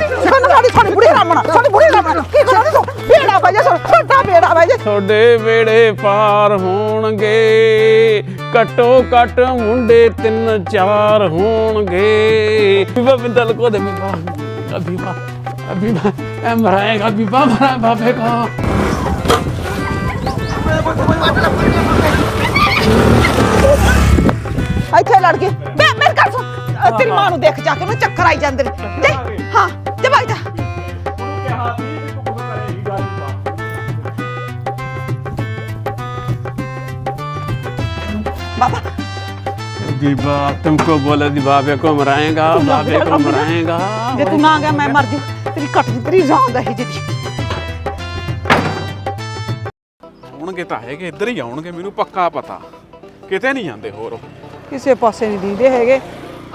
ਸਾਨੂੰ ਸਾਡੀ ਸਾਡੀ ਬੁੜੀ ਰਾਮਣਾ ਸਾਡੀ ਬੁੜੀ ਰਾਮਣਾ ਕੀ ਕਰਾਂ ਤੂੰ ਬੇੜਾ ਬਾਜਾ ਸਾਡਾ ਬੇੜਾ ਬਾਜਾ ਤੁਹਾਡੇ ਵੇੜੇ ਪਾਰ ਹੋਣਗੇ ਘੱਟੋ ਘੱਟ ਮੁੰਡੇ ਤਿੰਨ ਚਾਰ ਹੋਣਗੇ। ਬੀਬਾ ਬਿੰਦਲ ਕੋ ਦੇ ਬੀਬਾ ਬੀਬਾ ਬੀਬਾ ਐ ਮਰਾਏਗਾ ਬੀਬਾ ਮਰਾ ਬਾਬੇ ਕੋ। ਇੱਥੇ ਲੜ ਗਈ। ਮੈਂ ਮੇਰੇ ਘਰ ਸੁਣ। ਤੇਰੀ ਮਾਂ ਨੂੰ ਦੇਖ ਜਾ ਕੇ ਮੈਂ ਚੱਕਰ ਆਈ ਜਾਂਦੇ ਨੇ। ਦੇ ਹਾਂ ਤੇ ਬਾਈ ਜਾ ਬਾਬਾ बीबा तुमको बोले दी बाबे को मराएगा बाबे को मराएगा ਜੇ ਤੂੰ ਨਾ ਗਿਆ ਮੈਂ ਮਰ ਜੂ ਤੇਰੀ ਕੱਟ ਦੀ ਤੇਰੀ ਜਾਨ ਦਾ ਹੀ ਜਿਹਦੀ ਆਉਣਗੇ ਤਾਂ ਹੈਗੇ ਇੱਧਰ ਹੀ ਆਉਣਗੇ ਮੈਨੂੰ ਪੱਕਾ ਪਤਾ ਕਿਤੇ ਨਹੀਂ ਜਾਂਦੇ ਹੋਰ ਉਹ। ਕਿਸੇ ਪਾਸੇ ਨਹੀਂ ਦੀਦੇ ਹੈਗੇ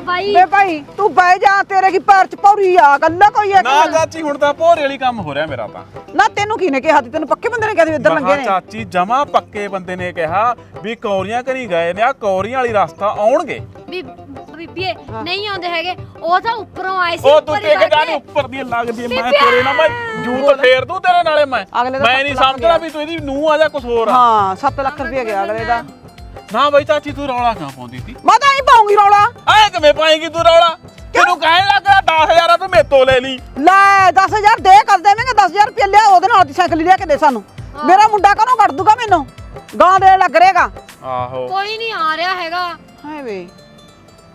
ਬਾਈ। ਵੇ ਭਾਈ ਤੂੰ ਬਹਿ ਜਾ ਤੇਰੇ ਕੀ ਪੈਰ ਚ ਪੌੜੀ ਆ ਗੱਲਾਂ ਕੋਈ ਇੱਕ ਨਾ ਚਾਚੀ ਹੁਣ ਤਾਂ ਭੋਰੇ ਵਾਲੀ ਕੰਮ ਹੋ ਰਿਹਾ ਮੇਰਾ ਤਾਂ। ਨਾ ਤੈਨੂੰ ਕੀ ਨੇ ਕਿਹਾ ਤੀ ਤੈਨੂੰ ਪੱਕੇ ਬੰਦੇ ਨੇ ਕਹਦੇ ਇੱਧਰ ਲੰਗੇ ਮਹਾ ਨੇ? ਚਾਚੀ ਜਮਾ ਪੱਕੇ ਬੰਦੇ ਨੇ ਕਿਹਾ ਵੀ ਕੌਰੀਆਂ ਕਰੀ ਗਏ ਨੇ ਆ ਕੌਰੀਆਂ ਵਾਲੀ ਰਸਤਾ ਆਉਣਗੇ। ਬੀ ਬੀਬੀਏ ਨਹੀਂ ਆਉਂਦੇ ਹੈਗੇ। ਉਹ ਤਾਂ ਉੱਪਰੋਂ ਆਏ ਸੀ ਉਹ ਤੂੰ ਉੱਪਰ ਹੀ ਟਿਕ ਜਾ ਬੈਠੇ। ਨੀ ਉੱਪਰ ਦੀ ਲੱਗਦੀ ਮੈਂ ਬੀਬੀ! ਤੇਰੇ ਨਾਲ ਮੈਂ ਜੂਤ ਫੇਰ ਦੂੰ ਤੇਰੇ ਨਾਲੇ ਮੈਂ। ਅਗਲੇ ਦਾ ਮੈਂ ਸੱਤ ਨਹੀਂ ਲੱਖ ਸਮਝਦਾ ਵੀ ਤੂੰ ਇਹਦੀ ਨੂੰ ਆ ਜਾ ਕੁਝ ਹੋਰ ਆ। ਹਾਂ 7 ਲੱਖ ਰੁਪਏ ਗਿਆ ਅਗਲੇ ਦਾ। ਨਾ ਬਈ ਚਾਚੀ ਤੂੰ ਰੌਲਾ ਕਿਉਂ ਪਾਉਂਦੀ ਸੀ? ਮੈਂ ਤਾਂ ਹੀ ਪਾਉਂਗੀ ਰੌਲਾ। ਐ ਕਿਵੇਂ ਪਾਏਗੀ ਤੂੰ ਰੌਲਾ? ਤੈਨੂੰ ਕਹਿਣ ਲੱਗਾ 10000 ਤੂੰ ਮੇਤੋਂ ਲੈ ਲਈ। ਲੈ 10000 ਦੇ ਕਰ ਦੇਵੇਂਗੇ 10000 ਰੁਪਏ ਲਿਆ ਉਹਦੇ ਨਾਲ ਦੀ ਸਾਈਕਲ ਲਿਆ ਕੇ ਦੇ ਸਾਨੂੰ। ਮੇਰਾ ਮੁੰਡਾ ਕਦੋਂ ਕੱਢ ਦੂਗਾ ਮੈਨੂੰ? ਗਾਂ ਦੇ ਲੱਗ ਰਹੇਗਾ। ਆਹੋ। ਕੋਈ ਨਹੀਂ ਆ ਰਿਹਾ ਹੈਗਾ। ਹਾਏ ਵੇ।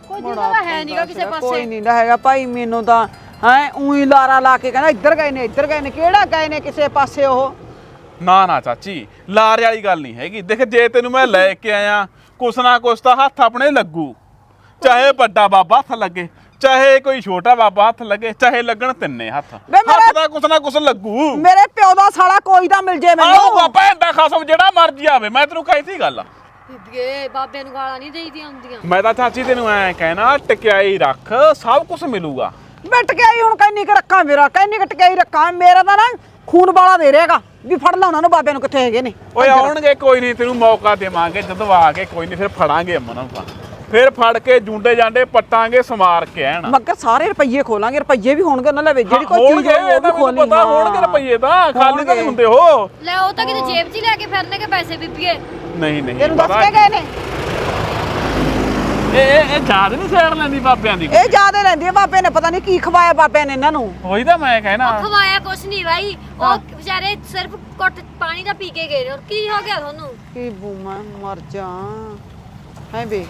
ਕੋਈ ਦਿਖਦਾ ਹੈ ਨਹੀਂਗਾ ਕਿਸੇ ਕੋਈ ਪਾਸੇ। ਨਹੀਂ ਦਾ ਹੈਗਾ ਭਾਈ ਮੈਨੂੰ ਤਾਂ ਹੈ ਉਹੀ ਲਾਰਾ ਲਾ ਕੇ ਕਹਿੰਦਾ ਇੱਧਰ ਗਏ ਨੇ ਇੱਧਰ ਗਏ ਨੇ ਕਿਹੜਾ ਗਏ ਨੇ ਕਿਸੇ ਪਾਸੇ ਉਹ? ਨਾ ਨਾ ਚਾਚੀ ਲਾਰੇ ਵਾਲੀ ਗੱਲ ਨਹੀਂ ਹੈਗੀ। ਦੇਖ ਜੇ ਤੈਨੂੰ ਮੈਂ ਲੈ ਕੇ ਆਇਆ ਕੁਛ ਨਾ ਕੁਛ ਤਾਂ ਹੱਥ ਆਪਣੇ ਲੱਗੂ। ਚਾਹੇ ਵੱਡਾ ਬਾਬਾ ਹੱਥ ਲੱਗੇ ਚਾਹੇ ਕੋਈ ਛੋਟਾ ਬਾਬਾ ਹੱਥ ਲੱਗੇ ਚਾਹੇ ਲੱਗਣ ਤਿੰਨੇ ਹੱਥ। ਵੇ ਮੇਰਾ- ਹੱਥ ਦਾ ਕੁਛ ਨਾ ਕੁਛ ਲੱਗੂ। ਮੇਰੇ ਪਿਓ ਦਾ ਸਾਲਾ ਕੋਈ ਤਾਂ ਮਿਲ ਜੇ ਆਓ ਮੈਨੂੰ ਬਾਬਾ ਇਹਦਾ ਖਸਮ ਜਿਹੜਾ ਮਰਜ਼ੀ ਆਵੇ ਮੈਂ ਤੈਨੂੰ ਕਹੀ ਸੀ ਗੱਲ ਬੀਬੀਏ ਬਾਬੇ ਨੂੰ ਗਾਲਾਂ ਨਹੀਂ ਦੇਈਦੀਆਂ ਹੁੰਦੀਆਂ। ਮੈਂ ਤਾਂ ਚਾਚੀ ਤੈਨੂੰ ਐ ਕਹਿਣਾ ਟਕਿਆਈ ਰੱਖ ਸਭ ਕੁਝ ਮਿਲੂਗਾ। ਬਿੱਟ ਕੇ ਆਈ ਹੁਣ ਕੈਨੀ ਕ ਰੱਖਾਂ ਮੇਰਾ ਕੈਨੀ ਕ ਟਕਾਈ ਰੱਖਾਂ? ਮੇਰਾ ਤਾਂ ਨਾ ਖੂਨ ਵਾਲਾ ਦੇ ਰਹੇਗਾ ਵੀ ਫੜ ਲਾ ਉਹਨਾਂ ਨੂੰ ਬਾਬੇ ਨੂੰ ਕਿੱਥੇ ਹੈਗੇ ਨੇ? ਓਏ ਆਉਣਗੇ ਕੋਈ ਨਹੀਂ ਤੈਨੂੰ ਮੌਕਾ ਦੇਵਾਂਗੇ ਜਦੋਂ ਆ ਕੇ ਕੋਈ ਨਹੀਂ ਫਿਰ ਫੜਾਂਗੇ ਅਮਨ ਆਪਾਂ। ਫਿਰ ਫੜ ਕੇ ਜੁੰਡੇ ਜਾਂਡੇ ਪੱਟਾਂਗੇ ਸਮਾਰ ਕੇ ਐਨ ਮੱਗਾ ਸਾਰੇ ਰੁਪਈਏ ਖੋਲਾਂਗੇ ਰੁਪਈਏ ਵੀ ਹੋਣਗੇ ਉਹਨਾਂ ਲਵੇ ਜਿਹੜੀ ਕੋਈ ਚੀਜ਼ ਹੋਊ ਉਹ ਵੀ ਖੋਲਣੀ। ਪਤਾ ਹੋਣਗੇ ਰੁਪਈਏ ਤਾਂ ਖਾਲੀ ਤਾਂ ਨਹੀਂ ਹੁੰਦੇ ਹੋ ਲੈ ਉਹ ਤਾਂ ਕਿਤੇ ਜੇਬ 'ਚ ਹੀ ਲੈ ਕੇ ਫਿਰਨਗੇ ਪੈਸੇ ਬੀਬੀਏ। ਨਹੀਂ ਨਹੀਂ ਤੈਨੂੰ ਦੱਸ ਕੇ ਗਏ ਨੇ? ਇਹ ਇਹ ਇਹ ਯਾਦ ਨਹੀਂ ਛੇੜ ਲੈਂਦੀ ਬਾਬਿਆਂ ਦੀ। ਇਹ ਜਿਆਦੇ ਲੈਂਦੀ ਆ ਬਾਬੇ ਨੇ ਪਤਾ ਨਹੀਂ ਕੀ ਖਵਾਇਆ ਬਾਬੇ ਨੇ ਇਹਨਾਂ ਨੂੰ। ਉਹੀ ਤਾਂ ਮੈਂ ਕਹਿਣਾ। ਖਵਾਇਆ ਕੁਛ ਨਹੀਂ ਬਾਈ। ਉਹ ਵਿਚਾਰੇ ਸਿਰਫ ਕੁੱਟ ਪਾਣੀ ਦਾ ਪੀ ਕੇ ਗਏ ਨੇ। ਹੋਰ ਕੀ ਹੋ ਗਿਆ ਤੁਹਾਨੂੰ? ਕੀ ਬੂਮਾ ਮਰ ਜਾ। ਹੈ ਬੇ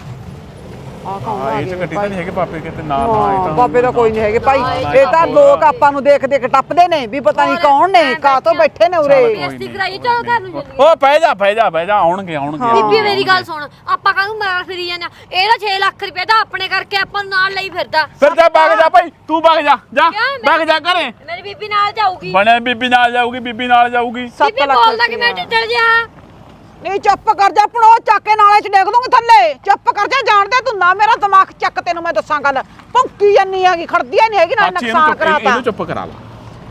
ਆ ਕੌਣ ਹਾਂ ਇਹ ਚ ਗੱਡੀ ਤਾਂ? ਨਹੀਂ ਹੈਗੇ ਪਾਪੇ ਕਿਤੇ ਨਾ ਨਾ ਇਹ ਤਾਂ ਬਾਬੇ ਦਾ ਕੋਈ ਨਹੀਂ ਹੈਗੇ। ਭਾਈ ਇਹ ਤਾਂ ਲੋਕ ਆਪਾਂ ਨੂੰ ਦੇਖ ਦੇਖ ਟੱਪਦੇ ਨੇ ਵੀ ਪਤਾ ਨਹੀਂ ਕੌਣ ਨੇ ਮੈਂ ਕਾਹਤੋਂ ਬੈਠੀ ਨੇ ਉਰੇ। ਬੇਇੱਜ਼ਤੀ ਕਰਾਈ ਚਲੋ ਘਰ ਨੂੰ ਚੱਲੀਏ ਓ ਬਹਿ ਜਾ ਬਹਿ ਜਾ ਬਹਿ ਜਾ ਆਉਣਗੇ ਆਉਣਗੇ। ਬੀਬੀ ਮੇਰੀ ਗੱਲ ਸੁਣ ਆਪਾਂ ਕਾਹਨੂੰ ਮਾਰ ਫਿਰੀ ਜਾਂਦੇ? ਇਹਦਾ 6 ਲੱਖ ਰੁਪਏ ਦਾ ਆਪਣੇ ਕਰਕੇ ਆਪਾਂ ਨੂੰ ਨਾਲ ਲਈ ਫਿਰਦਾ। ਫਿਰ ਜਾ ਵਗ ਜਾ ਭਾਈ ਤੂੰ ਵਗ ਜਾ ਜਾ ਵਗ ਜਾ ਘਰੇ। ਮੇਰੀ ਬੀਬੀ ਨਾਲ ਜਾਊਗੀ। ਬਣਿਆ ਬੀਬੀ ਨਾਲ ਜਾਊਗੀ ਬੀਬੀ ਨਾਲ ਜਾਊਗੀ। ਸੱਤ ਬੀਬੀ ਲੱਖ ਬੋਲਦਾ ਕਿ ਮੈਂ। ਢਿੱਡਲ ਜਾ ਨਹੀਂ ਚੁੱਪ ਕਰ ਜਾ ਪੜੋ ਚੱਕ ਕੇ ਨਾਲੇ ਚ ਡੇਗ ਦੂੰਗੀ ਥੱਲੇ। ਚੁੱਪ ਕਰ ਜਾ ਜਾਣਦੇ ਤੂੰ ਨਾ ਮੇਰਾ ਦਿਮਾਗ ਚੱਕ ਤੈਨੂੰ ਮੈਂ ਦੱਸਾਂ ਗੱਲ। ਭੌਂਕੀ ਜੰਨੀ ਹੈਗੀ ਖੜਦੀ ਨਹੀਂ ਹੈਗੀ ਨਾ ਨੁਕਸਾਨ ਚੁੱਪ ਇਹਨੂੰ ਕਰਾਤਾ। ਚੁੱਪ ਕਰਾ ਲਾ।